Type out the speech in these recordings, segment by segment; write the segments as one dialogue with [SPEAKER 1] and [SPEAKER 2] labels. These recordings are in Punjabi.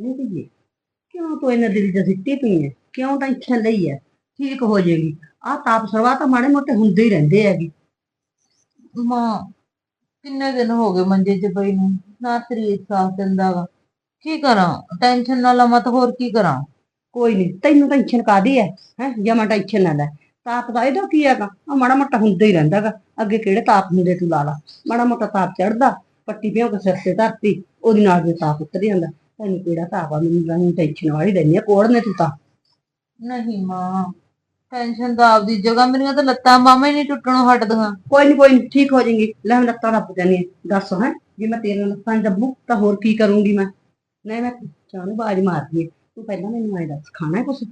[SPEAKER 1] ਨਹੀਂ ਧੀਏ ਕਿਉਂ ਤੂੰ ਇਹਨਾਂ ਦਿਲ ਚ ਸਿੱਟੀ ਪਈ ਹੈ ਕਿਉਂ ਟੈਨਸ਼ਨ ਲਈ ਹੈ ਠੀਕ ਹੋ ਜਾਏਗੀ ਆਹ ਤਾਪ ਸਰਵਾ ਤਾਂ ਮਾੜੇ ਮੋਟੇ ਹੁੰਦੇ ਹੀ ਰਹਿੰਦੇ ਹੈਗੇ।
[SPEAKER 2] ਮਾਂ, ਕਿੰਨੇ ਦਿਨ ਹੋ ਗਏ ਮੰਜੇ 'ਚ ਪਈ ਨੂੰ? ਨਾ ਸਰੀਰ ਸਾਥ ਦਿੰਦਾ ਵਾ। ਕੀ ਕਰਾਂ? ਟੈਨਸ਼ਨ ਨਾ ਲਵਾਂ ਤਾਂ ਹੋਰ ਕੀ ਕਰਾਂ?
[SPEAKER 1] ਕੋਈ ਨਹੀਂ, ਤੈਨੂੰ ਟੈਨਸ਼ਨ ਕਾਦੀ ਹੈ? ਹੈ ਜਮਾ ਟੈਨਸ਼ਨ ਨਾ ਲੈ ਤਾਪ ਦਾ ਇਹਦਾ ਕੀ ਹੈਗਾ? ਆ ਮਾੜਾ ਮੋਟਾ ਹੁੰਦਾ ਹੀ ਰਹਿੰਦਾਗਾ ਅੱਗੇ ਕਿਹੜੇ ਤਾਪ ਹੁੰਦੇ ਤੂੰ ਲਾ ਲਾ। ਮਾੜਾ ਮੋਟਾ ਤਾਪ ਚੜਦਾ ਪੱਟੀ ਪਿਓ ਕੇ ਸਿਰ ਤੇ ਧਰਤੀ, ਉਹਦੇ ਨਾਲ ਵੀ ਤਾਪ ਉਤਰ ਜਾਂਦਾ। ਤੈਨੂੰ ਕਿਹੜਾ ਆ? ਮੈਨੂੰ ਤਾਂ ਟੈਨਸ਼ਨ ਵਾਲੀ ਰਹਿੰਦੀ ਆ ਕੋੜ ਨੇ ਤੂੰ ਤਾਂ।
[SPEAKER 2] ਨਹੀਂ ਮਾਂ ਟੈਨਸ਼ਨ ਤਾਂ ਆਪਦੀ ਜਗ੍ਹਾ ਮੇਰੀਆਂ ਤਾਂ ਲੱਤਾਂ ਬਾਹਾਂ ਹੀ ਨਹੀਂ ਟੁੱਟਣੋਂ ਹਟਦੀਆਂ।
[SPEAKER 1] ਕੋਈ ਨਹੀਂ ਕੋਈ ਨੀ ਠੀਕ ਹੋ ਜਾਏਗੀ। ਲੈ ਮੈਂ ਲੱਤਾਂ ਦੱਬ ਜਾਨੀ ਦੱਸ ਹੈ ਜੇ ਮੈਂ ਤੇਰੇ ਨਾਲ ਲੱਤਾਂ ਦੱਬੂ ਤਾਂ ਹੋਰ ਕੀ ਕਰੂੰਗੀ ਮੈਂ? ਨਹੀਂ ਮੈਂ ਚਾਹ ਨੂੰ ਬਾਜ ਮਾਰਦੀ। ਤੂੰ ਪਹਿਲਾਂ ਮੈਨੂੰ ਆਏ ਦੱਸ ਖਾਣਾ ਹੈ ਕੁਛ?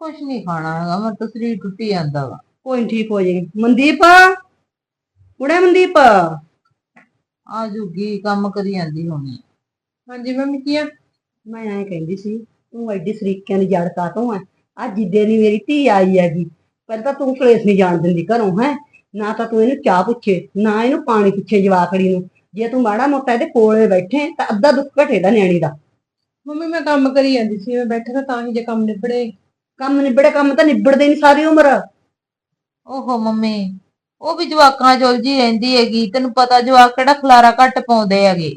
[SPEAKER 2] ਕੁਛ ਨਹੀਂ ਖਾਣਾ ਹੈਗਾ ਮੇਰਾ ਤਾਂ ਸਰੀਰ ਟੁੱਟੀ ਜਾਂਦਾ ਵਾ।
[SPEAKER 1] ਕੋਈ ਨੀ ਠੀਕ ਹੋ ਜਾਏਗੀ। ਮਨਦੀਪ? ਕੁੜੇ ਮਨਦੀਪ?
[SPEAKER 2] ਆ ਜੂਗੀ ਕੰਮ ਕਰੀ ਜਾਂਦੀ ਹੋਣੀ।
[SPEAKER 3] ਹਾਂਜੀ ਮੰਮੀ ਕੀ ਆ?
[SPEAKER 1] ਮੈਂ ਐਂ ਕਹਿੰਦੀ ਸੀ ਤੂੰ ਐਡੀ ਸਰੀਕਿਆਂ ਦੀ ਜੜ ਕਾਤੋਂ ਆ ਅੱਜ ਜਿੱਦੇ ਦੀ ਮੇਰੀ ਧੀ ਆਈ ਹੈਗੀ। ਪਹਿਲਾਂ ਤਾਂ ਤੂੰ ਕਲੇਸ਼ ਨਹੀਂ ਜਾਣ ਦਿੰਦੀ ਘਰੋਂ ਹੈ? ਨਾ ਤਾਂ ਤੂੰ ਇਹਨੂੰ ਚਾਹ ਪੁੱਛੇ ਨਾ ਇਹਨੂੰ ਪਾਣੀ ਪੁੱਛੇ ਜਵਾਕੜੀ ਨੂੰ। ਜੇ ਤੂੰ ਮਾੜਾ ਮੋਟਾ ਇਹਦੇ ਕੋਲੇ ਬੈਠੇ ਤਾਂ ਅੱਧਾ ਦੁੱਖ ਘਟੇਦਾ ਨਿਆਣੀ ਦਾ।
[SPEAKER 3] ਮੰਮੀ ਮੈਂ ਕੰਮ ਕਰੀ ਜਾਂਦੀ ਸੀ ਮੈਂ ਬੈਠਾ ਤਾਂ ਹੀ ਜੇ ਕੰਮ ਨਿਬੜੇ।
[SPEAKER 1] ਕੰਮ ਨਿਬੜੇ ਕੰਮ ਤਾਂ ਨਿਬੜਦੇ ਨਹੀਂ ਸਾਰੀ ਉਮਰ।
[SPEAKER 2] ਓਹੋ ਮੰਮੀ ਉਹ ਵੀ ਜਵਾਕਾਂ 'ਚ ਉਲਝੀ ਰਹਿੰਦੀ ਹੈਗੀ ਤੈਨੂੰ ਪਤਾ ਜਵਾਕ ਕਿਹੜਾ ਖਲਾਰਾ ਘੱਟ ਪਾਉਂਦੇ ਹੈਗੇ।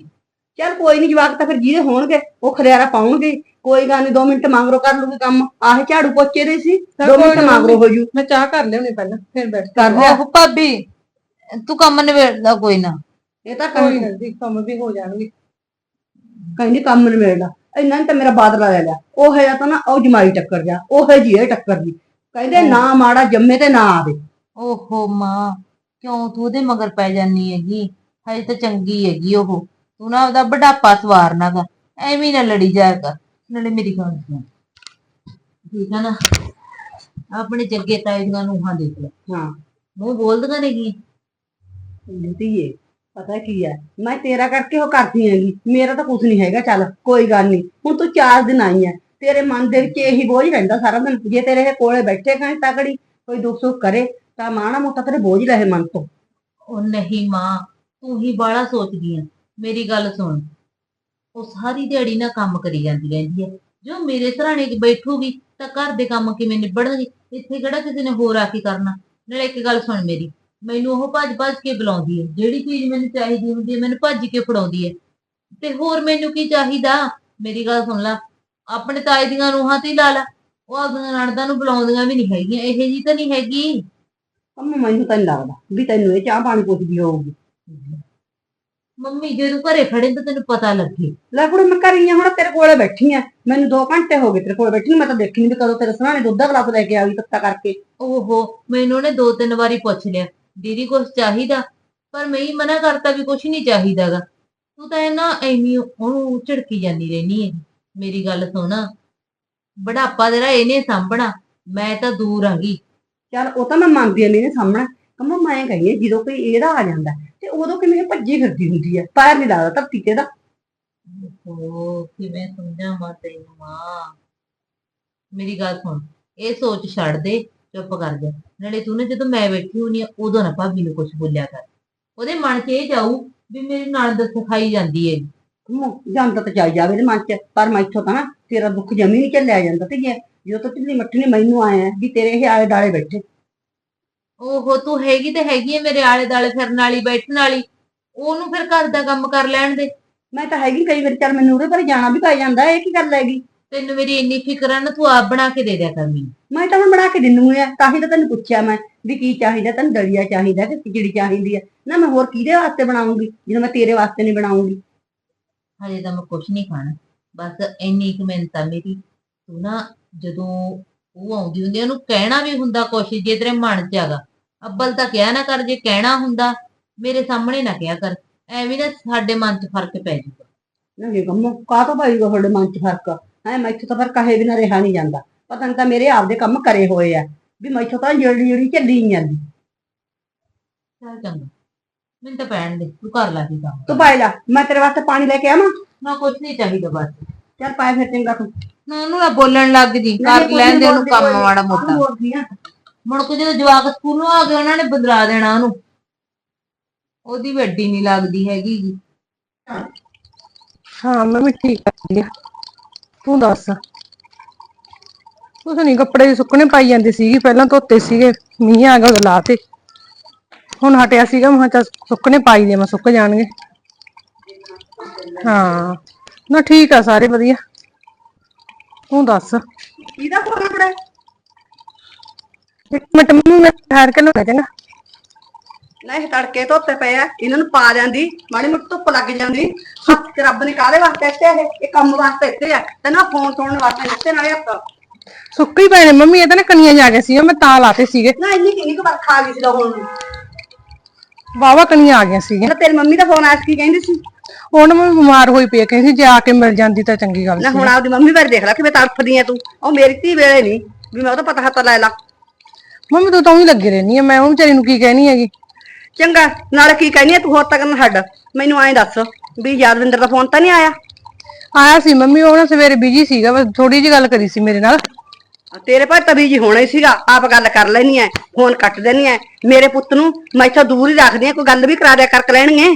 [SPEAKER 1] ਚੱਲ ਕੋਈ ਨਹੀਂ ਜਵਾਕ ਤਾਂ ਫਿਰ ਜਿਹਦੇ ਹੋਣਗੇ ਉਹ ਖਰਿਆਰਾ ਪਾਉਣਗੇ। ਕੋਈ ਗੱਲ ਨਹੀਂ 2 ਮਿੰਟ ਮੰਗਰੋ ਕਰ ਲੂਗੀ ਕੰਮ। ਆਹ ਝਾੜੂ ਪੋਚੇ ਦੇ ਸੀ 2 ਮਿੰਟ ਮੰਗਰੋ ਹੋ ਜੂ
[SPEAKER 3] ਮੈਂ ਚਾਹ ਕਰ ਲਿਆਉਣੀ ਪਹਿਲਾਂ ਫਿਰ ਬੈਠ
[SPEAKER 1] ਕਰ ਲਿਆ
[SPEAKER 2] ਓਹ ਭਾਬੀ ਤੂੰ ਕੰਮ ਨਿਬੇੜਦਾ ਕੋਈ ਨਾ।
[SPEAKER 1] ਇਹ ਤਾਂ
[SPEAKER 3] ਕੋਈ ਨਾ। ਜੀ ਕੰਮ ਵੀ ਹੋ ਜਾਣਗੇ।
[SPEAKER 1] ਕਹਿੰਦੀ ਕੰਮ ਨਿਬੇੜਦਾ। ਇਹਨਾਂ ਨੇ ਤਾਂ ਮੇਰਾ ਬਾਦਲਾ ਲੈ ਲਿਆ। ਉਹ ਹੈ ਤਾਂ ਨਾ ਉਹ ਜਮਾਈ ਟੱਕਰ ਜਾ ਉਹ ਹੈ ਜੀ ਇਹ ਟੱਕਰ ਦੀ ਕਹਿੰਦੇ ਨਾ ਮਾੜਾ ਜੰਮੇ ਤੇ ਨਾ ਆਵੇ।
[SPEAKER 2] ਓਹੋ ਮਾਂ ਕਿਉਂ ਤੂੰ ਉਹਦੇ ਮਗਰ ਪੈ ਜਾਨੀ ਹੈਗੀ? ਹਜੇ ਤਾਂ ਚੰਗੀ ਹੈਗੀ ਉਹ। ਤੂੰ ਨਾ ਉਹਦਾ ਬੁਢਾਪਾ ਸਵਾਰਨਾਗਾ ਐਵੇਂ ਹੀ ਨਾ ਲੜੀ ਜਾਇਆ ਕਰ ਨਾਲੇ ਮੇਰੀ ਗੱਲ ਸੁਣ। ਠੀਕ ਆ ਨਾ? ਆਪਣੇ ਜੱਗੇ ਤਾਏ ਦੀਆਂ ਨੂੰਹਾਂ ਦੇਖ ਲੈ।
[SPEAKER 1] ਹਾਂ।
[SPEAKER 2] ਮੂੰਹ ਬੋਲਦੀਆਂ ਨੇ ਕੀ?
[SPEAKER 1] ਧੀਏ ਪਤਾ ਕੀ ਹੈ ਮੈਂ ਤੇਰਾ ਕਰਕੇ ਉਹ ਕਰਦੀ ਹੈਗੀ। ਮੇਰਾ ਤਾਂ ਕੁਝ ਨਹੀਂ ਹੈਗਾ ਚੱਲ ਕੋਈ ਗੱਲ ਨਹੀਂ। ਹੁਣ ਤੂੰ ਚਾਰ ਦਿਨ ਆਈ ਹੈ ਤੇਰੇ ਮਨ ਦੇ ਵਿੱਚ ਇਹੀ ਬੋਝ ਰਹਿੰਦਾ ਸਾਰਾ ਦਿਨ। ਜੇ ਤੇਰੇ ਕੋਲੇ ਬੈਠੇ ਖਾਂ ਤਕੜੀ ਕੋਈ ਦੁੱਖ ਸੁੱਖ ਕਰੇ ਤਾਂ ਮਾਣਾ ਮੋਟਾ ਤੇਰੇ ਬੋਝ ਰਹੇ ਮਨ ਤੋਂ।
[SPEAKER 2] ਉਹ ਨਹੀਂ ਮਾਂ ਤੂੰ ਹੀ ਬਾਹਲਾ ਸੋਚਦੀ ਆ। ਮੇਰੀ ਗੱਲ ਸੁਣ। ਉਹ ਸਾਰੀ ਦਿਹਾੜੀ ਨਾ ਕੰਮ ਕਰੀ ਜਾਂਦੀ ਰਹਿੰਦੀ ਹੈ। ਜੋ ਮੇਰੇ ਸਰਾਣੇ ਬੈਠੂਗੀ, ਤਾਂ ਘਰ ਦੇ ਕੰਮ ਕਿਵੇਂ ਨਿਬੜਨਗੇ? ਇੱਥੇ ਕਿਹੜਾ ਕਿਸੇ ਨੇ ਹੋਰ ਆ ਕੇ ਕਰਨਾ? ਨਾਲੇ ਇੱਕ ਗੱਲ ਸੁਣ ਮੇਰੀ, ਮੈਨੂੰ ਉਹ ਭੱਜ ਭੱਜ ਕੇ ਬੁਲਾਉਂਦੀ ਹੈ। ਜਿਹੜੀ ਚੀਜ਼ ਮੈਨੂੰ ਚਾਹੀਦੀ ਹੁੰਦੀ ਹੈ, ਮੈਨੂੰ ਭੱਜ ਕੇ ਫੜਾਉਂਦੀ ਹੈ। ਤੇ ਹੋਰ ਮੈਨੂੰ ਕੀ ਚਾਹੀਦਾ? ਮੇਰੀ ਗੱਲ ਸੁਣ ਲੈ, ਆਪਣੇ ਤਾਏ ਦੀਆਂ ਨੂੰਹਾਂ ਤੇ ਹੀ ਲਾ ਲਾ। ਉਹ ਆਪਣੀਆਂ ਨਣਦਾਂ ਨੂੰ ਬੁਲਾਉਂਦੀਆਂ ਵੀ ਨਹੀਂ ਹੈਗੀਆਂ। ਇਹ ਜੀ ਤਾਂ ਨਹੀਂ ਹੈਗੀ।
[SPEAKER 1] ਕੰਮ ਮੈਨੂੰ ਤਾਂ ਨੀ ਲੱਗਦਾ ਵੀ ਤੈਨੂੰ ਇਹ ਚਾਹ ਪਾਣੀ ਪੁੱਛਦੀ ਹੋਊਗੀ।
[SPEAKER 2] ਮੰਮੀ ਜੇ ਤੂੰ ਘਰੇ ਖੜੇ ਤਾਂ ਤੈਨੂੰ ਪਤਾ ਲੱਗੇ।
[SPEAKER 1] ਲੈ ਕੁੜੇ ਮੈਂ ਘਰੀ ਆ ਹੁਣ ਤੇਰੇ ਕੋਲੇ ਬੈਠੀ ਆ। ਮੈਨੂੰ 2 ਘੰਟੇ ਹੋ ਗਏ ਤੇਰੇ ਕੋਲੇ ਬੈਠੀ ਨੂੰ, ਮੈਂ ਤਾਂ ਦੇਖੀ ਨਹੀਂ ਵੀ ਕਦੋਂ ਤੇਰੇ ਸਰਾਣੇ ਦੁੱਧ ਦਾ ਗਲਾਸ ਲੈ ਕੇ ਆਈ ਤੱਤਾ ਕਰਕੇ।
[SPEAKER 2] ਓਹੋ ਮੈਨੂੰ ਉਹਨੇ ਦੋ ਤਿੰਨ ਵਾਰੀ ਪੁੱਛ ਲਿਆ ਦੀਦੀ ਕੁਛ ਚਾਹੀਦਾ? ਪਰ ਮੈਂ ਹੀ ਮਨਾ ਕਰਤਾ ਵੀ ਕੁਛ ਨਹੀਂ ਚਾਹੀਦਾਗਾ। ਤੂੰ ਤਾਂ ਨਾ ਐਵੇਂ ਉਹਨੂੰ ਝੜਕੀ ਜਾਂਦੀ ਰਹਿਨੀ ਹੈ ਮੇਰੀ ਗੱਲ ਸੁਣ। ਬੁਢਾਪਾ ਤੇਰਾ ਇਹਨੇ ਸਾਂਭਣਾ ਮੈਂ ਤਾਂ ਦੂਰ ਆਂਗੀ
[SPEAKER 1] ਚੱਲ ਉਹ ਤਾਂ ਮੈਂ ਮੰਨਦੀ ਆ ਨਹੀਂ ਸਾਹਮਣੇ ਕੰਮਾ ਮੈਂ ਕਹੀਏ ਜਦੋਂ ਕੋਈ ਇਹਦਾ ਆ ਜਾਂਦਾ ਤੇ ਉਦੋਂ ਕਿਵੇਂ ਇਹ ਭੱਜੀ ਫਿਰਦੀ ਹੁੰਦੀ ਹੈ? ਪੈਰ ਨਹੀਂ ਲੱਗਦਾ ਧਰਤੀ ਤੇ ਦਾ
[SPEAKER 2] ਓਹ ਕਿਵੇਂ ਸਮਝਾਵਾਂ ਤੈਨੂੰ ਮਾਂ? ਮੇਰੀ ਗੱਲ ਸੁਣ ਇਹ ਸੋਚ ਛੱਡ ਦੇ ਚੁੱਪ ਕਰ ਜਾ। ਨਾਲੇ ਤੂੰ ਨਾ ਜਦੋਂ ਮੈਂ ਬੈਠੀ ਹੁੰਨੀ ਆ ਉਦੋਂ ਨਾ ਭਾਬੀ ਨੂੰ ਕੁਝ ਬੋਲਿਆ ਕਰ। ਉਹਦੇ ਮਨ 'ਚ ਇਹ ਜਾਊ ਵੀ ਮੇਰੀ ਨਣਦ ਸਿਖਾਈ ਜਾਂਦੀ ਹੈ
[SPEAKER 1] ਜਾਂਦਾ ਤਾਂ ਚਾਈ ਜਾਵੇ ਇਹਦੇ ਮਨ ਚ ਪਰ ਮੈਥੋਂ ਤਾਂ ਨਾ ਤੇਰਾ ਦੁੱਖ ਜਮੀ ਨਹੀਂ ਝੱਲਿਆ ਜਾਂਦਾ ਤੇ ਜੇ ਜਦੋਂ ਤੋਂ ਢਿੱਲੀ ਮੱਠੀ ਨੇ ਮੈਨੂੰ ਆਇਆ ਵੀ ਤੇਰੇ ਇਹ ਆਲੇ ਡਾਲੇ ਬੈਠੇ
[SPEAKER 2] ਓਹੋ ਤੂੰ ਹੈਗੀ ਤੇ ਹੈਗੀ ਹੈ ਮੇਰੇ ਆਲੇ ਦਾਲੇ ਫਿਰਨ ਵਾਲੀ ਬੈਠਣ ਵਾਲੀ। ਉਹਨੂੰ ਫਿਰ ਘਰ ਦਾ ਕੰਮ ਕਰ ਲੈਣ ਦੇ।
[SPEAKER 1] ਮੈਂ ਤਾਂ ਹੈਗੀ ਕਈ ਵਾਰੀ ਚੱਲ ਮੈਨੂੰ ਉਹਦੇ ਪਰ ਜਾਣਾ ਵੀ ਪੈ ਜਾਂਦਾ ਇਹ ਕੀ ਗੱਲ ਹੈਗੀ?
[SPEAKER 2] ਤੈਨੂੰ ਮੇਰੀ ਇੰਨੀ ਫਿਕਰ ਆ ਨਾ ਤੂੰ ਆਪ ਬਣਾ ਕੇ ਦੇ ਦਿਆ ਕਰ ਮੈਨੂੰ।
[SPEAKER 1] ਮੈਂ ਤਾਂ ਹੁਣ ਬਣਾ ਕੇ ਦਿੰਨੂ ਆ ਤਾਂ ਹੀ ਤਾਂ ਤੈਨੂੰ ਪੁੱਛਿਆ ਮੈਂ ਵੀ ਕੀ ਚਾਹੀਦਾ ਤੈਨੂੰ ਦਲੀਆ ਚਾਹੀਦਾ ਕਿ ਖਿਚੜੀ ਚਾਹੀਦੀ ਹੈ ਨਾ ਮੈਂ ਹੋਰ ਕਿਹਦੇ ਵਾਸਤੇ ਬਣਾਉਂਗੀ ਜਦੋਂ ਮੈਂ ਤੇਰੇ ਵਾਸਤੇ ਨਹੀਂ ਬਣਾਉਂਗੀ?
[SPEAKER 2] ਹਜੇ ਤਾਂ ਮੈਂ ਕੁਛ ਨਹੀਂ ਖਾਣਾ। ਬਸ ਇੰਨੀ ਕੁ ਮਿਹਨਤ ਆ ਮੇਰੀ। ਤੂੰ ਨਾ ਜਦੋਂ ਉਹ ਆਉਂਦੀ ਹੁੰਦੀ ਆ, ਉਹਨੂੰ ਕਹਿਣਾ ਵੀ ਹੁੰਦਾ ਕੁਛ ਜੇ ਤੇਰੇ ਮਨ 'ਚ ਹੈਗਾ। ਅੱਬਲ ਤਾਂ ਕਿਹਾ ਨਾ ਕਰ ਜੇ ਕਹਿਣਾ ਹੁੰਦਾ ਮੇਰੇ ਸਾਹਮਣੇ ਨਾ ਕਿਹਾ ਕਰ। ਐਵੇਂ ਨਾ ਸਾਡੇ ਮਨ 'ਚ ਫ਼ਰਕ ਪੈ ਜਾਊਗਾ।
[SPEAKER 1] ਨਹੀਂ ਕੰਮੋ ਕਾਹ ਤੋਂ ਪਾਈਗਾ ਤੁਹਾਡੇ ਮਨ ਚ ਫ਼ਰਕ? ਹੈ ਮੈਥੋਂ ਤਾਂ ਫਿਰ ਕਹੇ ਬਿਨਾ ਰਿਹਾ ਨਹੀਂ ਜਾਂਦਾ। ਪਤਾ ਨਹੀਂ ਤਾਂ ਮੇਰੇ ਆਪਦੇ ਕੰਮ ਕਰੇ ਹੋਏ ਆ ਵੀ ਮੈਥੋਂ ਤਾਂ ਜਿਹੜੀ ਜਿਹੜੀ ਚੱਲੀ ਨਹੀਂ ਜਾਂਦੀ।
[SPEAKER 2] ਚੱਲ ਚੰਗਾ। ਮੈਨੂੰ ਤਾਂ ਪੈਣ ਦੇ ਤੂੰ ਕਰ ਲੈ ਕੀ ਕੰਮ
[SPEAKER 1] ਤੂੰ ਪਾਇ ਲੈ ਮੈਂ ਤੇਰੇ ਵਾਸਤੇ ਪਾਣੀ ਲੈ ਕੇ ਆਵਾਂ?
[SPEAKER 2] ਨਾ ਕੁਛ ਨਹੀਂ ਚਾਹੀਦਾ ਬਸ।
[SPEAKER 1] ਚੱਲ ਪਾਇ ਫਿਰ ਚੰਗਾ ਤੂੰ।
[SPEAKER 2] ਨਾ ਉਹਨੂੰ ਨਾ ਬੋਲਣ ਲੱਗ ਜੀ ਕਰ ਲੈਣ ਦੇ ਉਹਨੂੰ ਕੰਮ ਮਾੜਾ ਮੋਟਾ।
[SPEAKER 1] ਬੋਲਦੀ ਆ।
[SPEAKER 2] ਮੁੜ ਕੇ ਜਦੋਂ ਜਵਾਕ ਸਕੂਲੋਂ ਆ ਗਏ ਉਹਨਾਂ ਨੇ ਬਦਲਾ ਦੇਣਾ ਉਹਨੂੰ। ਉਹਦੀ ਵੱਡੀ ਨਹੀਂ ਲੱਗਦੀ ਹੈਗੀ ਗੀ।
[SPEAKER 3] ਹਾਂ। ਮੰਮੀ ਠੀਕ ਆ ਵਧੀਆ। ਤੂੰ ਦੱਸ। ਕੁਛ ਨਹੀਂ ਕੱਪੜੇ ਸੁੱਕਣੇ ਪਾਈ ਜਾਂਦੀ ਸੀਗੀ ਪਹਿਲਾਂ ਧੋਤੇ ਸੀਗੇ ਮੀਂਹ ਆ ਗਿਆ ਉਦੋਂ ਲਾਤੇ। ਹੁਣ ਹਟਿਆ ਸੀਗਾ ਮੈਂ ਕਿਹਾ ਚੱਲ ਸੁੱਕਣੇ ਪਾਈ ਦੇ ਮੈਂ ਸੁੱਕ ਜਾਣਗੇ। ਹਾਂ। ਨਾ ਠੀਕ ਆ ਸਾਰੇ ਵਧੀਆ। ਤੂੰ ਦੱਸ।
[SPEAKER 1] ਕਿਹਦਾ ਫੋਨ ਆਪਣਾ
[SPEAKER 3] ਇੱਕ ਮਿੰਟ ਮੰਮੀ ਮੈਂ ਠਹਿਰ ਕੇ ਲਾਉਣਾ ਚੰਗਾ।
[SPEAKER 1] ਨਹੀਂ ਤੜਕੇ ਧੋਤੇ ਪਏ ਆ ਇਹਨਾਂ ਨੂੰ ਪਾ ਜਾਂਦੀ ਮਾੜੀ ਮੋਟੀ ਧੁੱਪ ਲੱਗ ਜਾਂਦੀ। ਹੱਥ ਤੇ ਰੱਬ ਨੇ ਕਾਹਦੇ ਵਾਸਤੇ ਇੱਥੇ ਇਹ? ਇਹ ਕੰਮ ਵਾਸਤੇ ਇੱਥੇ ਆ। ਤੇ ਨਾ ਫੋਨ ਸੁਣਨ ਵਾਸਤੇ ਇੱਥੇ ਨਾਲੇ ਹੱਥ।
[SPEAKER 3] ਸੁੱਕ ਹੀ ਪਏ ਨੇ ਮੰਮੀ ਇਹ ਤਾਂ ਨਾ ਕਣੀਆਂ ਜਾ ਗਏ ਸੀ ਮੈਂ ਤਾਂ ਲਾਤੇ ਸੀਗੇ।
[SPEAKER 1] ਨਾ ਇੰਨੀ ਕਿੰਨੀ ਕੁ ਵਰਖਾ ਆ ਗਈ ਸੀ ਹੁਣ।
[SPEAKER 3] ਵਾਵਾ ਕਣੀਆਂ ਆ ਗਈਆਂ ਸੀਗੀਆਂ।
[SPEAKER 1] ਤੇਰੀ ਮੰਮੀ ਦਾ ਫੋਨ ਆਇਆ ਸੀ ਕੀ ਕਹਿੰਦੀ ਸੀ?
[SPEAKER 3] ਹੁਣ ਮੈਂ ਬਿਮਾਰ ਹੋਈ ਪਈ ਆ, ਕਹਿੰਦੀ ਜੇ ਆ ਕੇ ਮਿਲ ਜਾਂਦੀ ਤਾਂ ਚੰਗੀ ਗੱਲ ਸੀ।
[SPEAKER 1] ਹੁਣ ਆਪਦੀ ਮੰਮੀ ਬਾਰੇ ਦੇਖ ਲੈ ਕਿਵੇਂ ਤੜਫਦੀ ਆ ਤੂੰ। ਉਹ ਮੇਰੀ ਧੀ ਵੇਲੇ ਨਹੀਂ ਵੀ ਮੈਂ ਉਹਦਾ ਪਤਾ ਹੱਥ ਲੈ ਲਾ।
[SPEAKER 3] ਮੰਮੀ ਤੂੰ ਤਾਂ ਉਹੀ ਲੱਗੀ ਰਹਿਨੀ ਆ ਮੈਂ ਉਹ ਵਿਚਾਰੀ ਨੂੰ ਕੀ ਕਹਿਣੀ ਹੈਗੀ?
[SPEAKER 1] ਚੰਗਾ ਨਾਲੇ ਕੀ ਕਹਿੰਦੀ ਆ ਤੂੰ ਹੋਰ ਤੱਕ ਨਾ ਛੱਡ। ਮੈਨੂੰ ਐਂ ਦੱਸ ਵੀ ਯਾਦਵਿੰਦਰ ਦਾ ਫੋਨ ਤਾਂ ਨਹੀਂ ਆਇਆ?
[SPEAKER 3] ਆਇਆ ਸੀ ਮੰਮੀ ਉਹ ਨਾ ਸਵੇਰੇ ਬਿਜ਼ੀ ਸੀਗਾ ਬਸ ਥੋੜੀ ਜੀ ਗੱਲ ਕਰੀ ਸੀ ਮੇਰੇ ਨਾਲ।
[SPEAKER 1] ਤੇਰੇ ਭਾਈ ਤਵੀ ਜੀ ਹੋਣਾ ਹੀ ਸੀਗਾ ਆਪ ਗੱਲ ਕਰ ਲੈਣੀ ਐ ਫੋਨ ਕੱਟ ਦੇਣੀ ਐ। ਮੇਰੇ ਪੁੱਤ ਨੂੰ ਮੈਂ ਇੱਥੋਂ ਦੂਰ ਹੀ ਰੱਖਦੀ ਆ ਕੋਈ ਗੱਲ ਵੀ ਕਰਾ ਦਿਆ ਕਰ ਲੈਣਗੇ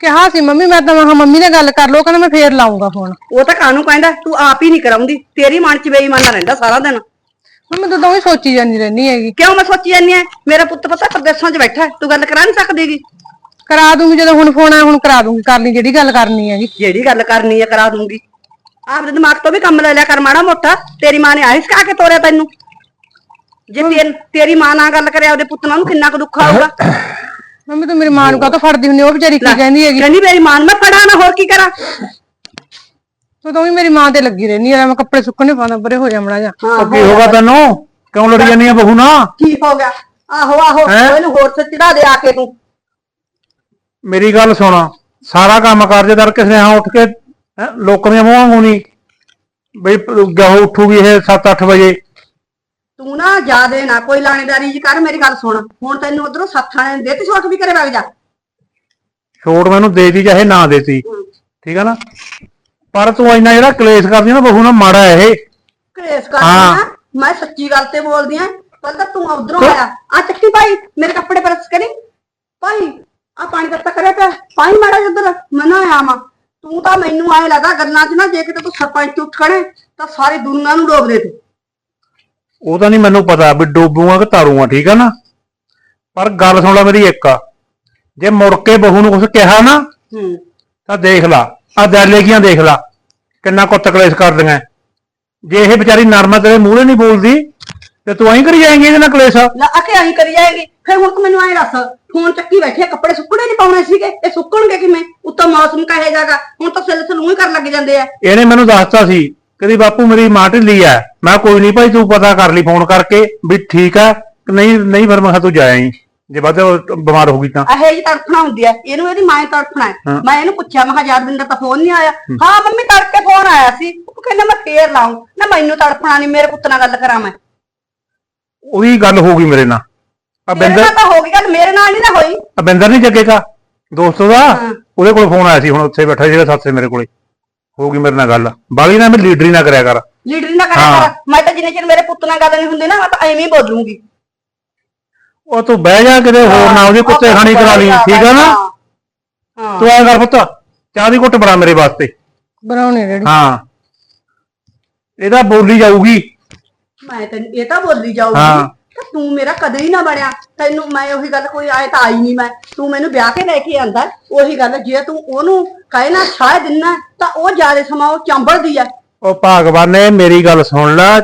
[SPEAKER 3] ਕਿਹਾ ਸੀ ਮੰਮੀ ਮੈਂ ਤਾਂ ਮਹਾ ਮੰਮੀ ਨਾਲ ਗੱਲ ਕਰ ਲੋ ਕਹਿੰਦਾ ਮੈਂ ਫੇਰ ਲਾਉਂਗਾ ਫੋਨ
[SPEAKER 1] ਉਹ ਤਾਂ ਕਾਨੂੰ ਕਹਿੰਦਾ ਤੂੰ ਆਪ ਹੀ ਨਹੀਂ ਕਰਾਉਂਦੀ ਤੇਰੀ ਮਨ ਚ ਬੇਈਮਾਨਾ ਰਹਿੰਦਾ ਸਾਰਾ ਦਿਨ।
[SPEAKER 3] ਮੰਮੀ ਤੂੰ ਤਾਂ ਉਹੀ ਸੋਚੀ ਜਾਂਦੀ ਰਹਿਨੀ ਹੈਗੀ।
[SPEAKER 1] ਕਿਉਂ ਮੈਂ ਸੋਚੀ ਜਾਂਦੀ ਐ ਮੇਰਾ ਪੁੱਤ ਪਤਾ ਪ੍ਰਦੇਸ਼ਾਂ 'ਚ ਬੈਠਾ ਹੈ, ਤੂੰ ਗੱਲ ਕਰਾ ਨਹੀਂ ਸਕਦੀਗੀ?
[SPEAKER 3] ਕਰਾ ਦੂੰਗੀ ਜਦੋਂ ਹੁਣ ਫੋਨ ਆਇਆ ਹੁਣ ਕਰਾ ਦੂੰਗੀ ਕਰ ਲਈ ਜਿਹੜੀ ਗੱਲ ਕਰਨੀ ਹੈਗੀ।
[SPEAKER 1] ਜਿਹੜੀ ਗੱਲ ਕਰਨੀ ਐ ਕਰਾ ਦੂੰਗੀ। ਆਪਦੇ ਦਿਮਾਗ ਤੋਂ ਵੀ ਕੰਮ ਲੈ ਲਿਆ ਕਰ ਮਾੜਾ ਮੋਟਾ। ਤੇਰੀ ਮਾਂ ਨੇ ਆਹੀ ਸਿਖਾ ਕੇ ਤੋਰਿਆ ਤੈਨੂੰ। ਜੇ ਤੇਰ- ਤੇਰੀ ਮਾਂ ਨਾਲ ਗੱਲ ਕਰਿਆ ਉਹਦੇ ਪੁੱਤ ਨਾਲ ਉਹਨੂੰ ਕਿੰਨਾ ਕੁ ਦੁੱਖ ਆਊਗਾ?
[SPEAKER 3] ਮੰਮੀ ਤੂੰ ਮੇਰੀ ਮਾਂ ਨੂੰ ਕਾਹਤੋਂ ਫੜਦੀ ਹੁੰਦੀ ਉਹ ਵਿਚਾਰੀ ਕੀ ਕਹਿੰਦੀ ਹੈਗੀ?
[SPEAKER 1] ਕਹਿੰਦੀ ਮੇਰੀ ਮਾਂ ਨੂੰ ਮੈਂ ਫੜਾ ਨਾ ਹੋਰ ਕੀ ਕਰਾਂ?
[SPEAKER 3] ਤੂੰ ਤਾਂ ਉਹੀ ਮੇਰੀ ਮਾਂ ਤੇ ਲੱਗੀ ਰਹਿਨੀ ਆ ਮੈਂ ਕੱਪੜੇ ਸੁੱਕਣੇ ਪਾਉਂਦਾ ਪਰੇ ਹੋ ਜਾ ਮੜਾ ਜਾ
[SPEAKER 1] ਹਾਂ
[SPEAKER 4] ਕੀ ਹੋਗਾ ਤੈਨੂੰ? ਕਿਉਂ ਲੜੀ ਜਾਂਦੀ ਆ ਬਹੂ ਨਾਲ?
[SPEAKER 1] ਕੀ ਹੋ ਗਿਆ? ਆਹੋ ਆਹੋ
[SPEAKER 4] ਹੈਂ?
[SPEAKER 1] ਇਹਨੂੰ ਹੋਰ ਸੇ ਚੜਾ ਦੇ ਆ ਕੇ ਤੂੰ।
[SPEAKER 4] ਮੇਰੀ ਗੱਲ ਸੁਣ ਸਾਰਾ ਕੰਮ ਕਰ ਜੇ ਦਰ ਕਿਸੇ ਹਾਂ ਉੱਠ ਕੇ ਹੈਂ, ਲੋਕਾਂ ਦੀਆਂ ਮੂੰਹਾਂ ਗੂਣੀ ਬਈ ਗਾਹ ਉੱਠੂਗੀ ਇਹ 7-8 ਵਜੇ।
[SPEAKER 1] ਤੂੰ ਨਾ ਜਿਆਦੇ ਨਾ ਕੋਈ ਲਾਣੇਦਾਰੀ ਜੀ ਕਰ ਮੇਰੀ ਗੱਲ ਸੁਣ। ਹੁਣ ਤੈਨੂੰ ਉਧਰੋਂ ਸੱਥਾਂ ਨੇ ਦੇਤੀ ਛੋਟ ਵੀ ਕਰੇ ਵਗ ਜਾ।
[SPEAKER 4] ਛੋਟ ਮੈਨੂੰ ਦੇਤੀ ਚਾਹੇ ਨਾ ਦੇਤੀ। ਠੀਕ ਆ ਨਾ? ਪਰ ਤੂੰ ਇੰਨਾ ਜਿਹੜਾ ਕਲੇਸ਼ ਕਰਦੀ ਨਾ ਬਹੂ ਨਾਲ ਮਾੜਾ ਇਹ।
[SPEAKER 1] ਕਲੇਸ਼ ਕਰਦੀ। ਆ? ਮੈਂ ਸੱਚੀ ਗੱਲ ਤੇ ਬੋਲਦੀ ਆ ਕੱਲ ਤਾਂ ਤੂੰ ਉਧਰੋਂ ਆਇਆ। ਆ ਚੱਕੀ ਭਾਈ ਮੇਰੇ ਕੱਪੜੇ ਪ੍ਰੈਸ ਕਰੀ ਭਾਈ ਆ ਪਾਣੀ ਦਿੱਤਾ ਕਰਿਆ ਪਿਆ। ਪਾਣੀ ਮਾੜਾ ਜਿੱਧਰ ਮੈਂ ਨਾ ਆਇਆ ਵਾਂ। ਤੂੰ ਤਾਂ ਮੈਨੂੰ ਆਏ ਲੱਗਾ ਗੱਲਾਂ 'ਚ ਨਾ ਜੇ ਕਿਤੇ ਤੂੰ ਸਰਪੰਚ ਉੱਠ ਖੜੇ ਤਾਂ ਸਾਰੀ ਦੁਨੀਆ ਨੂੰ ਡੋਬ ਦੇ ਤੂੰ।
[SPEAKER 4] ਉਹ ਤਾਂ ਨਹੀਂ ਮੈਨੂੰ ਪਤਾ ਵੀ ਡੋਬੂਆਂ ਕਿ ਤਾਰੂਆਂ ਠੀਕ ਆ ਨਾ? ਪਰ ਗੱਲ ਸੁਣ ਲੈ ਮੇਰੀ ਇੱਕ। ਜੇ ਮੁੜ ਕੇ ਬਹੂ ਨੂੰ ਕੁਝ ਕਿਹਾ ਨਾ
[SPEAKER 1] ਹੂੰ।
[SPEAKER 4] ਤਾਂ ਦੇਖ ਲਾ। ਆ ਦੈਲੇਗੀਆਂ ਦੇਖ ਲਾ ਕਿੰਨਾ ਕੁੱਤ ਕਲੇਸ਼ ਕਰਦੀਆਂ। ਜੇ ਇਹ ਵਿਚਾਰੀ ਨਰਮਾ ਤੇਰੇ ਮੂਹਰੇ ਨਹੀਂ ਬੋਲਦੀ ਤੇ ਤੂੰ ਐਂ ਕਰੀ ਜਾਏਂਗੀ ਇਹਦੇ ਨਾਲ ਕਲੇਸ਼?
[SPEAKER 1] ਲਾ ਅਕੇ ਆਹੀ ਕਰੀ ਜਾਏਗੀ। ਫਿਰ ਹੁਣ ਤੂੰ ਮੈਨੂੰ ਐਂ ਦੱਸ ਫੋਨ ਚੱਕੀ ਬੈਠੇ ਕੱਪੜੇ ਸੁੱਕਣੇ ਨਹੀਂ ਪਾਉਣੇ ਸੀਗੇ? ਇਹ ਸੁੱਕਣਗੇ ਕਿਵੇਂ? ਉੱਤੋਂ ਮੌਸਮ ਕਹੇ ਜਾਗਾ ਹੁਣ ਤਾਂ ਸਿਲ ਸਲੂੰ ਹੀ ਕਰਨ ਲੱਗ ਜਾਂਦੇ ਆ।
[SPEAKER 4] ਇਹਨੇ ਮੈਨੂੰ ਦੱਸਤਾ ਸੀ ਕਹਿੰਦੀ ਬਾਪੂ ਮੇਰੀ ਮਾਂ ਢਿੱਲੀ ਐ ਮੈਂ ਕਿਹਾ ਕੋਈ ਨਹੀਂ ਭਾਈ ਤੂੰ ਪਤਾ ਕਰ ਲਈ ਫੋਨ ਕਰਕੇ ਵੀ ਠੀਕ ਆ। ਕਿ ਨਹੀਂ ਨਹੀਂ ਫਿਰ ਮੈਂ ਕਿਹਾ ਤੂੰ ਜਾਇਆ ਜੇ ਵੱਧ ਬਿਮਾਰ ਹੋ ਗਈ ਤਾਂ।
[SPEAKER 1] ਇਹ ਜੀ ਤੜਫਣਾ ਹੁੰਦੀ ਆ। ਇਹਨੂੰ ਇਹਦੀ ਮਾਂ ਹੀ ਤੜਫਣਾ ਹੈ।
[SPEAKER 4] ਹਾਂ।
[SPEAKER 1] ਮੈਂ ਇਹਨੂੰ ਪੁੱਛਿਆ ਮੈਂ ਕਿਹਾ ਯਾਦਵਿੰਦਰ ਤਾਂ ਫੋਨ ਨਹੀਂ ਆਇਆ? ਹਾਂ। ਮੰਮੀ ਤੜਕੇ ਫੋਨ ਆਇਆ ਸੀ। ਉਹ ਕਹਿੰਦਾ ਮੈਂ ਫੇਰ ਲਾਉਂ ਨਾ ਮੈਨੂੰ ਤੜਫਣਾ ਨਹੀਂ ਮੇਰੇ ਪੁੱਤ ਨਾਲ ਗੱਲ ਕਰਾਂ ਮੈਂ।
[SPEAKER 4] ਉਹੀ ਗੱਲ ਹੋ ਗਈ ਮੇਰੇ ਨਾਲ। ਆ
[SPEAKER 1] ਮੇਰੇ
[SPEAKER 4] ਬਿੰਦਰ
[SPEAKER 1] ਨਾਲ ਤਾਂ ਹੋ ਗਈ ਗੱਲ ਮੇਰੇ ਨਾਲ ਨਹੀਂ ਨਾ ਹੋਈ।
[SPEAKER 4] ਆ ਬਿੰਦਰ ਨਹੀਂ ਜੱਗੇਗਾ ਦੋਸਤ ਦਾ
[SPEAKER 1] ਹਾਂ।
[SPEAKER 4] ਉਹਦੇ ਕੋਲ ਫੋਨ ਆਇਆ ਸੀ ਹੁਣ ਉੱਥੇ ਬੈਠਾ ਜਿਹੜਾ ਸਾਥੇ ਮੇਰੇ ਕੋਲੇ। ਹੋ ਗਈ ਮੇਰੇ ਨਾਲ ਗੱਲ। ਬਾਲੀ ਨਾ ਮੈਂ ਲੀਡਰੀ ਨਾ ਕਰਿਆ ਕਰ।
[SPEAKER 1] ਲੀਡਰ ਨਾ ਕਰਿਆ
[SPEAKER 4] ਹਾਂ।
[SPEAKER 1] ਕਰ ਮੈਂ ਤਾਂ ਜਿੰਨੇ ਚਿਰ ਮੇਰੇ ਪੁੱਤ ਨਾਲ ਗੱਲ ਨਹੀਂ ਹੁੰਦੀ ਨਾ ਮੈਂ ਤਾਂ ਐਵੇਂ ਹੀ ਬੋਲੂੰਗੀ।
[SPEAKER 4] ਉਹ ਤੂੰ ਬਹਿ ਜਾ ਕਿਤੇ ਹੋਰ ਨਾ ਉਹਦੀ ਕੁੱਤੇ ਖਾਣੀ ਕਰਾ ਲਈ। ਠੀਕ ਆ ਨਾ?
[SPEAKER 1] ਹਾਂ।
[SPEAKER 4] ਤੂੰ ਐਂ ਕਰ ਪੁੱਤ ਚਾਹ ਦੀ ਘੁੱਟ ਬਣਾ ਮੇਰੇ ਵਾਸਤੇ।
[SPEAKER 3] ਬਣਾਉਣੇ ਰੈਡੀ
[SPEAKER 4] ਹਾਂ। ਇਹਦਾ ਬੋਲੀ ਜਾਊਗੀ।
[SPEAKER 1] ਮੈਂ ਤੈਨੂੰ ਇਹ ਤਾਂ ਬੋਲੀ ਜਾਊਗੀ।
[SPEAKER 4] ਹਾਂ।
[SPEAKER 1] ਤਾਂ ਤੂੰ ਮੇਰਾ ਕਦੇ ਹੀ ਨਾ ਬਣਿਆ। ਤੈਨੂੰ ਮੈਂ ਉਹੀ ਗੱਲ ਕੋਈ ਆਏ ਤਾਂ ਆਈ ਨਹੀਂ ਮੈਂ। ਤੂੰ ਮੈਨੂੰ ਵਿਆਹ ਕੇ ਲੈ ਕੇ ਆਂਦਾ ਉਹੀ ਗੱਲ ਜੇ ਤੂੰ ਉਹਨੂੰ ਕਹੇ ਨਾ ਛਾਹ ਦਿਨਾ ਤਾਂ ਉਹ ਜ਼ਿਆਦਾ ਸਮਾਂ ਉਹ ਚੰਬੜਦੀ ਆ
[SPEAKER 4] ਉਹ ਭਗਵਾਨ ਮੇਰੀ ਗੱਲ ਸੁਣ ਲੈ।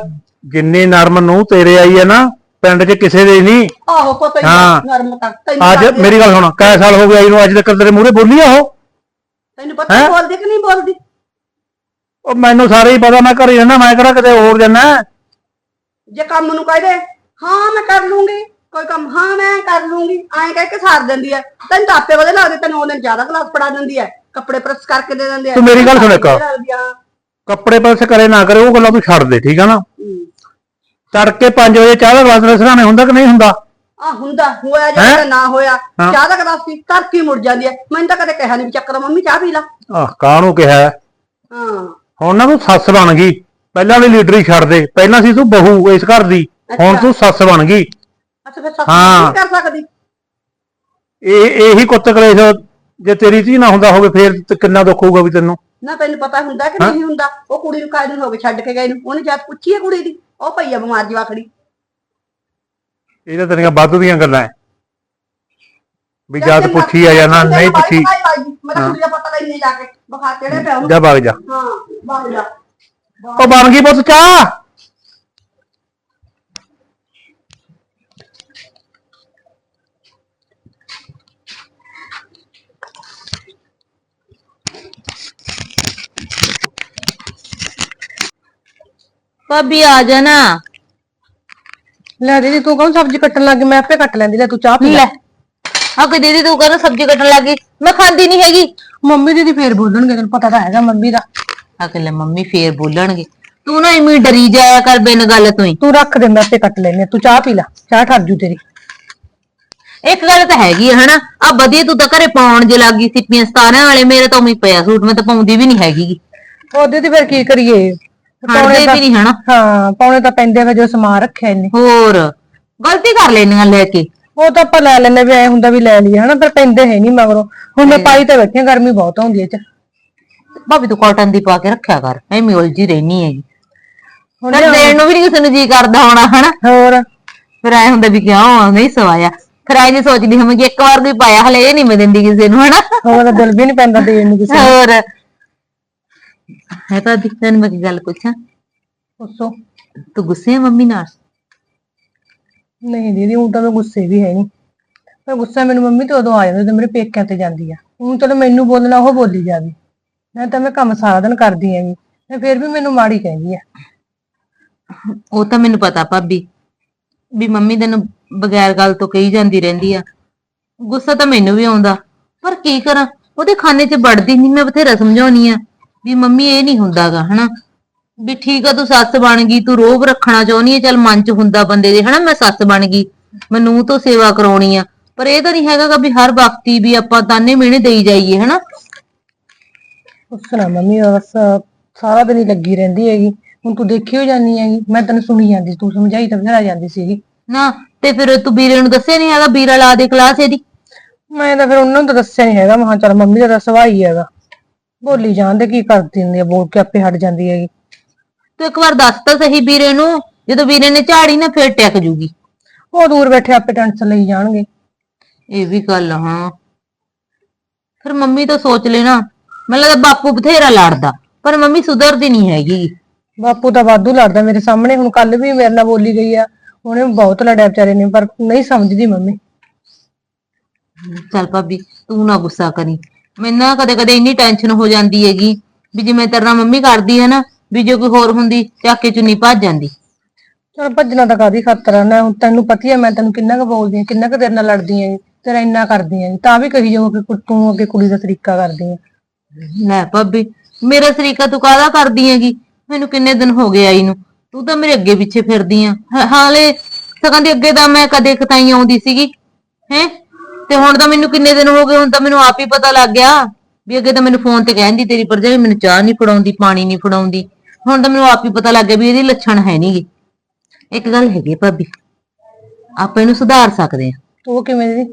[SPEAKER 4] ਜਿੰਨੀ ਨਰਮ ਨੂੰ ਤੇਰੇ ਆਈ ਹੈ ਨਾ ਪਿੰਡ 'ਚ ਕਿਸੇ ਦੇ ਨਹੀਂ
[SPEAKER 1] ਆਹੋ ਪਤਾ ਹੀ। ਨਰਮ ਤਾਂ ਤੈਨੂੰ
[SPEAKER 4] ਅੱਜ
[SPEAKER 1] ਲੱਗਦੀ ਆ।
[SPEAKER 4] ਮੇਰੀ ਗੱਲ ਸੁਣ ਕੈ ਸਾਲ ਹੋ ਗਏ ਆਈ ਨੂੰ ਅੱਜ ਤੱਕ ਤੇਰੇ ਮੂਹਰੇ ਬੋਲੀ ਆ ਉਹ?
[SPEAKER 1] ਤੈਨੂੰ ਪਤਾ
[SPEAKER 4] ਹੈਂ?
[SPEAKER 1] ਬੋਲਦੀ ਕਿ ਨਹੀਂ ਬੋਲਦੀ?
[SPEAKER 4] ਉਹ ਮੈਨੂੰ ਸਾਰੇ ਹੀ ਪਤਾ ਮੈਂ ਘਰੇ ਰਹਿਣਾ ਮੈਂ ਕਿਹੜਾ ਕਿਤੇ ਹੋਰ ਜਾਣਾ
[SPEAKER 1] ਜੇ ਕੰਮ ਨੂੰ ਕਹਿ ਦੇ ਹਾਂ ਮੈਂ ਕਰ ਲੂੰਗੀ। ਕੋਈ ਕੰਮ ਹਾਂ ਮੈਂ ਕਰ ਲੂੰਗੀ। ਐਂ ਕਹਿ ਕੇ ਸਾਰ ਦਿੰਦੀ ਐ। ਤੈਨੂੰ ਤਾਂ ਆਪੇ ਵਧੇ ਲੱਗਦੇ ਤੈਨੂੰ ਉਹਨੇ ਜ਼ਿਆਦਾ ਕਲਾਸ ਪੜਾ ਦਿੰਦੀ ਐ। ਕੱਪੜੇ ਪ੍ਰੈਸ ਕਰਕੇ ਦੇ ਦਿੰਦੀ ਐ।
[SPEAKER 4] ਤੂੰ ਮੇਰੀ ਗੱਲ ਸੁਣ ਇੱਕ। ਕੱਪੜੇ ਪ੍ਰੈਸ ਕਰੇ ਨਾ ਕਰੇ ਉਹ ਗੱਲਾਂ ਤੂੰ ਛੱਡ ਦੇ ਠੀਕ ਆ ਨਾ। ਤੜਕੇ 5 ਵਜੇ ਚਾਹ ਦਾ ਗਲਾਸ ਦੇ ਸਰਾਣੇ ਹੁੰਦਾ ਕਿ ਨਹੀਂ ਹੁੰਦਾ?
[SPEAKER 1] ਆ ਹੁੰਦਾ। ਹੋਇਆ
[SPEAKER 4] ਹੈਂ?
[SPEAKER 1] ਜਾਂ ਨਾ ਹੋਇਆ।
[SPEAKER 4] ਹਾਂ।
[SPEAKER 1] ਚਾਹ ਦਾ ਗਲਾਸ ਸੀ ਘਰ ਕੀ ਮੁੜ ਜਾਂਦੀ ਐ? ਮੈਨੂੰ ਤਾਂ ਕਦੇ ਕਿਹਾ ਨਹੀਂ ਚੱਕਰ ਮੰਮੀ ਚਾਹ ਪੀ ਲਾ।
[SPEAKER 4] ਆਹ ਕਾਹਨੂੰ ਕਿਹਾ? ਹੈ?
[SPEAKER 1] ਹਾਂ
[SPEAKER 4] ਹੁਣ ਨਾ ਤੂੰ ਸੱਸ ਬਣ ਗਈ। ਪਹਿਲਾਂ ਵੀ ਲੀਡਰ ਛੱਡ ਦੇ। ਪਹਿਲਾਂ ਸੀ ਤੂੰ ਬਹੂ ਇਸ ਘਰ ਦੀ। ਹੁਣ। ਤੂੰ ਸੱਸ ਬਣ ਗਈ।
[SPEAKER 1] ਅੱਛਾ ਫਿਰ ਸੱਸ
[SPEAKER 4] ਹਾਂ।
[SPEAKER 1] ਕੀ ਕਰ ਸਕਦੀ?
[SPEAKER 4] ਇਹ ਇਹੀ ਕੁੱਤ ਕਲੇਸ਼ ਜੇ ਤੇਰੀ ਧੀ ਨਾ ਹੁੰਦਾ ਹੋਵੇ ਫੇਰ ਤੇ ਕਿੰਨਾ ਦੁੱਖ ਹੋਊਗਾ ਵੀ ਤੈਨੂੰ।
[SPEAKER 1] ਨਾ ਤੈਨੂੰ ਪਤਾ ਹੁੰਦਾ ਕਿ ਨਹੀਂ ਹੁੰਦਾ? ਉਹ ਕੁੜੀ ਨੂੰ ਕਾਇਦ ਹੋ ਗਏ ਛੱਡ ਕੇ ਗਏ ਨੂੰ। ਉਹਨੇ ਜਦ ਪੁੱਛੀ ਹੈ ਕੁੜੀ ਦੀ ਉਹ ਪਈ ਆ ਬਿਮਾਰ ਜਵਾਖੜੀ
[SPEAKER 4] ਇਹ ਤਾਂ ਤੇਰੀਆਂ ਵਾਧੂ ਦੀਆਂ ਗੱਲਾਂ ਐ। ਵੀ ਜਦ ਪੁੱਛੀ ਆ ਜਾਂ ਨਾ ਨਹੀਂ ਪੁੱਛੀ।
[SPEAKER 1] ਮੈਂ ਤਾਂ ਕੁੜੀ ਦਾ ਪਤਾ ਲੈਣੇ ਜਾ ਕੇ। ਚੜਿਆ ਪਿਆ ਉਹਨੂੰ
[SPEAKER 4] ਜਾ ਵਗ ਜਾ।
[SPEAKER 1] ਹਾਂ ਬਾਹਰ ਜਾ।
[SPEAKER 4] ਉਹ ਬਣ ਗਈ ਪੁੱਤ ਚਾਹ।
[SPEAKER 2] ਭਾਬੀ ਆ ਜਾ ਨਾ।
[SPEAKER 3] ਲੈ ਦੀਦੀ ਤੂੰ ਕੌਣ ਸਬਜ਼ੀ ਕੱਟਣ ਲੱਗੀ ਮੈਂ ਆਪੇ ਕੱਟ ਲੈਂਦੀ ਲੈ ਤੂੰ ਚਾਹ ਪੀ ਲੈ।
[SPEAKER 2] ਲੈ। ਆ ਕਿ ਦੀਦੀ ਤੂੰ ਕਹਿੰਦਾ ਸਬਜ਼ੀ ਕੱਟਣ ਲੱਗੀ ਮੈਂ ਖਾਂਦੀ ਨਹੀਂ ਹੈਗੀ।
[SPEAKER 3] ਮੰਮੀ ਦੀਦੀ ਫੇਰ ਬੋਲਣਗੇ ਤੈਨੂੰ ਪਤਾ ਤਾਂ ਹੈਗਾ ਮੰਮੀ ਦਾ।
[SPEAKER 2] ਆ ਕਿ ਲੈ ਮੰਮੀ ਫੇਰ ਬੋਲਣਗੇ। ਤੂੰ ਨਾ ਇਵੇਂ ਡਰੀ ਜਾਇਆ ਕਰ ਬਿਨ ਗੱਲ ਤੋਂ ਹੀ।
[SPEAKER 3] ਤੂੰ ਰੱਖ ਦੇ ਮੈਂ ਆਪੇ ਕੱਟ ਹਾਂ। ਤੂੰ ਚਾਹ ਪੀ ਲੈ ਚਾਹ ਠਰ ਜੂ ਤੇਰੀ।
[SPEAKER 2] ਇੱਕ ਗੱਲ ਤਾਂ ਹੈਗੀ ਆ ਹਨਾ? ਆ ਵਧੀਆ ਤੂੰ ਤਾਂ ਘਰੇ ਪਾਉਣ ਜੇ ਲੱਗੀ ਸਿੱਪੀਆਂ ਸਤਾਰਿਆਂ ਵਾਲੇ ਮੇਰੇ ਤਾਂ ਉਵੇਂ ਹੀ ਪਿਆ ਸੂਟ ਮੈਂ ਤਾਂ ਪਾਉਂਦੀ ਵੀ ਨਹੀਂ ਹੈਗੀ। ਗੀ।
[SPEAKER 3] ਉਹਦੇ ਤੇ ਫਿਰ ਕੀ ਕਰੀਏ?
[SPEAKER 2] ਹਟਦੇ ਵੀ ਨਹੀਂ ਹਨਾ।
[SPEAKER 3] ਹਾਂ ਪਾਉਣੇ ਤਾਂ ਪੈਂਦੇ ਵੇ ਜੋ ਸਮਾਨ ਰੱਖਿਆ ਇਹਨੇ।
[SPEAKER 2] ਹੋਰ ਗਲਤੀ ਕਰ ਲੈਣੀਆਂ ਲੈ ਕੇ।
[SPEAKER 3] ਉਹ ਤਾਂ ਆਪਾਂ ਲੈ ਲੈਨੇ ਵੀ ਐ ਹੁੰਦਾ ਵੀ ਲੈ ਲਈਏ ਹਨਾ ਪਰ ਪੈਂਦੇ ਹੈ ਨਹੀਂ ਮਗਰੋਂ। ਹੁਣ ਮੈਂ ਪਾਈ ਤਾਂ ਬੈਠੀ ਆਂ, ਗਰਮੀ ਬਹੁਤ ਹੁੰਦੀ ਐ ਚ।
[SPEAKER 2] ਭਾਬੀ ਤੂੰ ਕਾਟਨ ਦੀ ਪਾ ਕੇ ਰੱਖਿਆ ਕਰ ਐਵੇਂ ਉਲਝੀ ਰਹਿਣੀ ਹੈਗੀ।
[SPEAKER 3] ਹੁਣ
[SPEAKER 2] ਪਰ ਦੇਣ ਨੂੰ ਵੀ ਨਹੀਂ ਕਿਸੇ ਨੂੰ ਜੀ ਕਰਦਾ ਹੋਣਾ ਹਨਾ।
[SPEAKER 3] ਹੋਰ?
[SPEAKER 2] ਫਿਰ ਐ ਹੁੰਦਾ ਵੀ ਕਿਉਂ ਨਹੀਂ ਸਵਾਇਆ। ਫਿਰ ਐ ਨਹੀਂ ਸੋਚਦੀ ਹਮ ਕਿ ਇੱਕ ਵਾਰ ਕੋਈ ਪਾਇਆ ਹਲੇ ਇਹ ਨਹੀਂ ਮੈਂ ਦਿੰਦੀ ਕਿਸੇ ਨੂੰ ਹਨਾ।
[SPEAKER 3] ਉਹਦਾ ਦਿਲ ਵੀ ਨਹੀਂ ਪੈਂਦਾ ਦੇਣ ਨੂੰ ਕਿਸੇ।
[SPEAKER 2] ਹੋਰ ਹੈ ਤਾਂ ਦਿਖਣ ਮੈਂ ਗੱਲ ਪੁੱਛਾਂ?
[SPEAKER 3] ਦੱਸੋ
[SPEAKER 2] ਤੂੰ ਗੁੱਸੇ ਆ ਮੰਮੀ ਨਾਲ?
[SPEAKER 3] ਨਹੀਂ ਦੀਦੀ ਉਹ ਤਾਂ ਮੈਂ ਗੁੱਸੇ ਵੀ ਹੈ ਨਹੀਂ। ਪਰ ਗੁੱਸਾ ਮੈਨੂੰ ਮੰਮੀ ਤੇ ਉਦੋਂ ਆ ਜਾਂਦਾ ਜਦੋਂ ਮੇਰੇ ਪੇਕਿਆਂ ਤੇ ਜਾਂਦੀ ਆ। ਹੁਣ ਚਲੋ ਮੈਨੂੰ ਬੋਲਣਾ ਉਹ ਬੋਲੀ ਜਾਵੇ। ਮੈਂ ਤਾਂ ਮੈਂ ਕੰਮ ਸਾਰਾ ਦਿਨ ਕਰਦੀ ਆਂ ਤੇ ਫਿਰ ਵੀ ਮੈਨੂੰ ਮਾੜੀ ਕਹਿੰਦੀ ਆ।
[SPEAKER 2] ਉਹ ਤਾਂ ਮੈਨੂੰ ਪਤਾ ਭਾਬੀ ਵੀ ਮੰਮੀ ਤੈਨੂੰ ਬਗੈਰ ਗੱਲ ਤੋਂ ਕਹੀ ਜਾਂਦੀ ਰਹਿੰਦੀ ਆ। ਗੁੱਸਾ ਤਾਂ ਮੈਨੂੰ ਵੀ ਆਉਂਦਾ। ਪਰ ਕੀ ਕਰਾਂ? ਉਹਦੇ ਖਾਨੇ 'ਚ ਵੜਦੀ ਨਹੀਂ ਮੈਂ ਬਥੇਰਾ ਸਮਝਾਉਣੀ ਆ। ਵੀ ਮੰਮੀ ਇਹ ਨਹੀਂ ਹੁੰਦਾਗਾ ਹਨਾ? ਵੀ ਠੀਕ ਆ ਤੂੰ ਸੱਸ ਬਣ ਗਈ ਤੂੰ ਰੋਬ ਰੱਖਣਾ ਚਾਹੁੰਦੀ ਆ ਚੱਲ ਮਨ 'ਚ ਹੁੰਦਾ ਬੰਦੇ ਦੇ ਹਨਾ? ਮੈਂ ਸੱਸ ਬਣ ਗਈ ਮੈਂ ਨੂੰਹ ਤੋਂ ਸੇਵਾ ਕਰਾਉਣੀ ਆ। ਪਰ ਇਹ ਤਾਂ ਨਹੀਂ ਹੈਗਾ ਵੀ ਹਰ ਵਕਤੀ ਵੀ ਆਪਾਂ ਤਾਨੇ ਮਿਹਣੇ ਦੇਈ ਜਾਈਏ ਹਨਾ?
[SPEAKER 3] ਉਸ ਨਾ ਮੰਮੀ ਬਸ ਸਾਰਾ ਦਿਨ ਹੀ ਲੱਗੀ ਰਹਿੰਦੀ ਹੈਗੀ। ਹੁਣ ਤੂੰ ਦੇਖੀ ਹੋ ਜਾਨੀ ਹੈਗੀ। ਮੈਂ ਤੈਨੂੰ ਸੁਣੀ ਜਾਂਦੀ ਸੀ, ਤੂੰ ਸਮਝਾਈ ਤਾਂ ਬਥੇਰਾ ਜਾਂਦੀ ਸੀਗੀ।
[SPEAKER 2] ਨਾ ਤੇ ਫਿਰ ਤੂੰ ਵੀਰੇ ਨੂੰ ਦੱਸਿਆ ਨਹੀਂ ਹੈਗਾ ਵੀਰਾ ਲਾ ਦੇ ਕਲਾਸ ਇਹਦੀ?
[SPEAKER 3] ਮੈਂ ਤਾਂ ਫਿਰ ਉਹਨਾਂ ਨੂੰ ਤਾਂ ਦੱਸਿਆ ਨਹੀਂ ਹੈਗਾ ਮਹਾਂ ਚੱਲ ਮੰਮੀ ਦਾ ਤਾਂ ਸੁਭਾਅ ਹੀ ਹੈਗਾ। ਬੋਲੀ ਜਾਂਦੇ ਕੀ ਕਰਦੀ ਹੁੰਦੀ ਆ ਬੋਲ ਕੇ ਆਪੇ ਹਟ ਜਾਂਦੀ ਹੈਗੀ।
[SPEAKER 2] ਤੂੰ ਇੱਕ ਵਾਰ ਦੱਸ ਤਾਂ ਸਹੀ ਵੀਰੇ ਨੂੰ ਜਦੋਂ ਵੀਰੇ ਨੇ ਝਾੜੀ ਨਾ ਫਿਰ ਟਿਕ ਜੂਗੀ।
[SPEAKER 3] ਉਹ ਦੂਰ ਬੈਠੇ ਆਪੇ ਟੈਨਸ਼ਨ ਲਈ ਜਾਣਗੇ।
[SPEAKER 2] ਇਹ ਵੀ ਗੱਲ ਆ, ਹਾਂ। ਫਿਰ ਮੰਮੀ ਤਾਂ ਸੋਚ ਲੈਣਾ ਮੈਨੂੰ ਲੱਗਦਾ ਬਾਪੂ ਬਥੇਰਾ ਲੜਦਾ ਪਰ ਮੰਮੀ ਸੁਧਰਦੀ ਨਹੀਂ ਹੈਗੀ।
[SPEAKER 3] ਬਾਪੂ ਤਾਂ ਵਾਧੂ ਲੜਦਾ ਮੇਰੇ ਸਾਹਮਣੇ ਹੁਣ ਕੱਲ ਵੀ ਮੇਰੇ ਨਾਲ ਬੋਲੀ ਗਈ ਆ। ਉਹਨੇ ਬਹੁਤ ਲੜਿਆ ਵਿਚਾਰੇ ਨੇ ਪਰ ਨਹੀਂ ਸਮਝਦੀ ਮੰਮੀ।
[SPEAKER 2] ਚੱਲ ਭਾਬੀ ਤੂੰ ਨਾ ਗੁੱਸਾ ਕਰੀ। ਮੈਨੂੰ ਨਾ ਕਦੇ ਕਦੇ ਇੰਨੀ ਟੈਨਸ਼ਨ ਹੋ ਜਾਂਦੀ ਹੈਗੀ ਵੀ ਜਿਵੇਂ ਤੇਰੇ ਨਾਲ ਮੰਮੀ ਕਰਦੀ ਹੈ ਨਾ ਵੀ ਜੇ ਕੋਈ ਹੋਰ ਹੁੰਦੀ ਚੱਕ ਕੇ ਚੁੰਨੀ ਭੱਜ ਜਾਂਦੀ।
[SPEAKER 3] ਚਲ ਭੱਜਣਾ ਤਾਂ ਕਾਦੀ ਖਾਤਰ ਆ ਨਾ ਹੁਣ ਤੈਨੂੰ ਪਤੀ ਆ ਮੈਂ ਤੈਨੂੰ ਕਿੰਨਾ ਕੁ ਬੋਲਦੀ ਆ ਕਿੰਨਾ ਕੁ ਤੇਰੇ ਨਾਲ ਲੜਦੀ ਆ ਤੇਰਾ ਇੰਨਾ ਕਰਦੀ ਆ ਤਾਂ ਵੀ ਕਹੀ ਜਾਓ ਕਿ ਕੁ- ਤੂੰ ਅੱਗੇ ਕੁੜੀ ਦਾ ਤਰੀਕਾ ਕਰਦੀ ਆ।
[SPEAKER 2] ਲੈ ਭਾਬੀ ਮੇਰਾ ਸਰੀਕਾ ਤੂੰ ਕਾਹਦਾ ਕਰਦੀ ਹੈਗੀ? ਮੈਨੂੰ ਕਿੰਨੇ ਦਿਨ ਹੋ ਗਏ ਆਈ ਨੂੰ ਤੂੰ ਤਾਂ ਮੇਰੇ ਅੱਗੇ ਪਿੱਛੇ ਫਿਰਦੀ ਆ। ਹ- ਹਾਲੇ ਸਕਾਂ ਦੀ ਅੱਗੇ ਤਾਂ ਮੈਂ ਕਦੇ ਕਤਾਈ ਆਉਂਦੀ ਸੀਗੀ ਹੈ? ਤੇ ਹੁਣ ਤਾਂ ਮੈਨੂੰ ਕਿੰਨੇ ਦਿਨ ਹੋ ਗਏ ਹੁਣ ਤਾਂ ਮੈਨੂੰ ਆਪ ਹੀ ਪਤਾ ਲੱਗ ਗਿਆ ਵੀ ਅੱਗੇ ਤਾਂ ਮੈਨੂੰ ਫੋਨ ਤੇ ਕਹਿੰਦੀ ਤੇਰੀ ਭਰਜਾਈ ਮੈਨੂੰ ਚਾਹ ਨਹੀਂ ਫੜਾਉਂਦੀ ਪਾਣੀ ਨਹੀਂ ਫੜਾਉਂਦੀ। ਹੁਣ ਤਾਂ ਮੈਨੂੰ ਆਪ ਹੀ ਪਤਾ ਲੱਗ ਗਿਆ ਵੀ ਇਹਦੀ ਲੱਛਣ ਹੈ ਨਹੀਂਗੀ ਇੱਕ ਗੱਲ ਹੈਗੀ ਆ ਭਾਬੀ ਆਪਾਂ ਇਹਨੂੰ ਸੁਧਾਰ ਸਕਦੇ ਆ
[SPEAKER 3] ਉਹ ਕਿਵੇਂ ਦੀ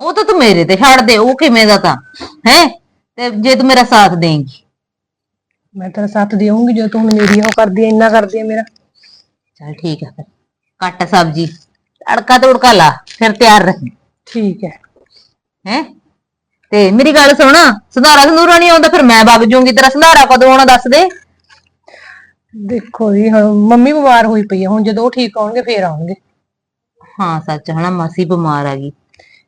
[SPEAKER 2] ਉਹ ਤਾਂ ਤੂੰ ਮੇਰੇ ਤੇ ਛੱਡ ਦੇ ਉਹ ਕਿਵੇਂ ਦਾ ਤਾਂ ਹੈ? ਤੇ ਜੇ ਤੂੰ ਮੇਰਾ ਸਾਥ ਦੇਂਗੀ।
[SPEAKER 3] ਮੈਂ ਤੇਰਾ ਸਾਥ ਦੇਵਾਂਗੀ ਜੋ ਤੂੰ ਮੇਰੀ ਉਹ ਕਰਦੀ ਆ ਇੰਨਾ ਕਰਦੀ ਆ ਮੇਰਾ।
[SPEAKER 2] ਚਲ ਠੀਕ ਹੈ ਫਿਰ ਕੱਟ ਸਬਜੀ। ਤੜਕਾ ਤੁੜਕਾ ਲਾ ਫਿਰ ਤਿਆਰ ਰੱਖੀ
[SPEAKER 3] ਠੀਕ ਹੈ।
[SPEAKER 2] ਹੈ? ਤੇ ਮੇਰੀ ਗੱਲ ਸੁਣ ਸੰਧਾਰਾ ਸੰਧੂਰਾ ਨਹੀਂ ਆਉਂਦਾ ਫਿਰ ਮੈਂ ਵਗ ਜਾਊਂਗੀ ਤੇਰਾ ਸੰਧਾਰਾ ਕਦੋਂ ਆਉਣਾ ਦੱਸ ਦੇ।
[SPEAKER 3] ਦੇਖੋ ਜੀ ਹੁਣ ਮੰਮੀ ਬਿਮਾਰ ਹੋਈ ਪਈ ਆ ਹੁਣ ਜਦੋਂ ਉਹ ਠੀਕ ਹੋਣਗੇ ਫੇਰ ਆਉਣਗੇ।
[SPEAKER 2] ਹਾਂ ਸੱਚ ਹਨਾ ਮਾਸੀ ਬਿਮਾਰ ਆ ਗਈ।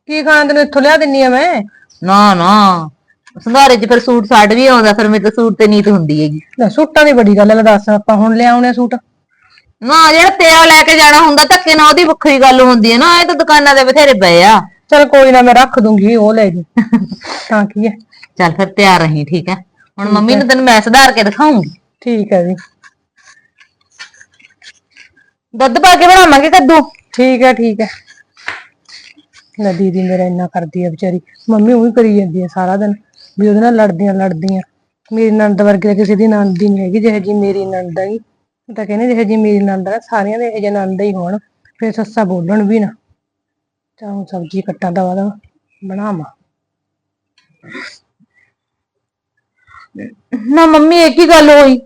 [SPEAKER 3] ਕੀ ਖਾਣ ਤੈਨੂੰ ਇੱਥੋਂ ਲਿਆ ਦਿੰਨੀ ਆ ਮੈਂ?
[SPEAKER 2] ਨਾ ਨਾ। ਸੰਧਾਰੇ 'ਚ ਫਿਰ ਸੂਟ ਸਾੜ ਵੀ ਆਉਂਦਾ ਫਿਰ ਮੇਰੇ ਤਾਂ ਸੂਟ ਤੇ ਨੀਤ ਹੁੰਦੀ ਹੈਗੀ।
[SPEAKER 3] ਲੈ ਸੂਟਾਂ ਦੀ ਬੜੀ ਗੱਲ ਹੈ ਲੈ ਦੱਸ ਆਪਾਂ ਹੁਣ ਲਿਆਉਣੇ ਸੂਟ।
[SPEAKER 2] ਨਾ ਜਿਹੜਾ ਤੇਰਾ ਲੈ ਕੇ ਜਾਣਾ ਹੁੰਦਾ ਧੱਕੇ ਨਾਲ ਉਹਦੀ ਵੱਖਰੀ ਗੱਲ ਹੁੰਦੀ ਹੈ ਨਾ ਇਹ ਤਾਂ ਦੁਕਾਨਾਂ ਦੇ ਬਥੇਰੇ ਪਏ ਆ।
[SPEAKER 3] ਚਲ ਕੋਈ ਨਾ ਮੈਂ ਰੱਖ ਦੂੰਗੀ ਉਹ ਲੈ ਜੀ। ਤਾਂ ਕੀ ਹੈ?
[SPEAKER 2] ਚੱਲ ਫਿਰ ਤਿਆਰ ਰਹੀਂ ਠੀਕ ਹੈ। ਹੁਣ ਮੰਮੀ ਨੂੰ ਤੈਨੂੰ ਮੈਂ ਸੁਧਾਰ ਕੇ ਦਿਖਾਉਂਗੀ।
[SPEAKER 3] ਠੀਕ ਹੈ ਜੀ।
[SPEAKER 2] ਦੁੱਧ ਪਾ ਕੇ ਬਣਾਵਾਂਗੇ ਕੱਦੂ?
[SPEAKER 3] ਠੀਕ ਹੈ ਠੀਕ ਹੈ। ਲੈ ਦੀਦੀ ਮੇਰਾ ਇੰਨਾ ਕਰਦੀ ਹੈ ਵਿਚਾਰੀ। ਮੰਮੀ ਉਹੀ ਕਰੀ ਜਾਂਦੀ ਹੈ ਸਾਰਾ ਦਿਨ ਵੀ ਉਹਦੇ ਨਾਲ ਲੜਦੀਆਂ ਲੜਦੀਆਂ ਮੇਰੀ ਨੰਦ ਵਰਗੀ ਤਾਂ ਕਿਸੇ ਦੀ ਨੰਦ ਹੀ ਨਹੀਂ ਹੈਗੀ ਜਿਹੇ ਜੀ ਮੇਰੀ ਨੰਦ ਹੈਗੀ। ਤਾਂ ਕਹਿੰਦੇ ਜਿਹੇ ਜੀ ਮੇਰੀ ਨੰਦ ਹੈ ਸਾਰਿਆਂ ਦੇ ਇਹੋ ਜਿਹੇ ਨੰਦ ਹੀ ਹੋਣ, ਫਿਰ ਸੱਸਾ ਬੋਲਣ ਵੀ ਨਾ। ਚਾਹੂੰ ਸਬਜ਼ੀ ਕੱਟਾਂ ਦਾ ਦਵਾ, ਬਣਾਵਾਂ।
[SPEAKER 2] ਨਾ ਮੰਮੀ, ਇਹ ਕੀ ਗੱਲ ਹੋਈ?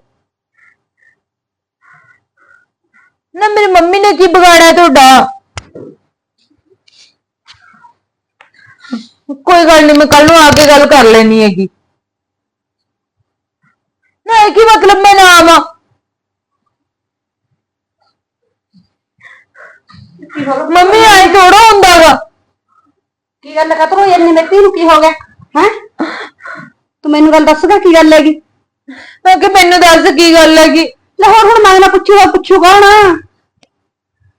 [SPEAKER 2] ਨਾ ਮੇਰੀ ਮੰਮੀ ਨੇ ਕੀ ਵਿਗਾੜਿਆ ਤੁਹਾਡਾ? ਕੋਈ ਗੱਲ ਨਹੀਂ ਮੈਂ ਕੱਲ ਨੂੰ ਆ ਕੇ ਗੱਲ ਕਰ ਲੈਣੀ ਹੈਗੀ। ਨਾ ਇਹ ਕੀ ਮਤਲਬ ਮੈਂ ਨਾ ਆਵਾਂ? ਮੰਮੀ ਆਏ ਥੋੜਾ ਹੁੰਦਾ ਵਾ
[SPEAKER 1] ਕੀ ਗੱਲ ਕਤਰ ਇੰਨੀ ਮਿੱਟੀ ਨੂੰ ਕੀ ਹੋ ਗਿਆ? ਹੈ? ਤੂੰ ਮੈਨੂੰ ਗੱਲ ਦੱਸਦਾ ਕੀ ਗੱਲ ਹੈਗੀ?
[SPEAKER 2] ਮੈਂ ਕਿ ਮੈਨੂੰ ਦੱਸ ਕੀ ਗੱਲ ਹੈਗੀ?
[SPEAKER 1] ਲੈ ਹੋਰ ਹੁਣ ਮੈਂ ਨਾ ਪੁੱਛੂਗਾ ਪੁੱਛੂ ਕੌਣ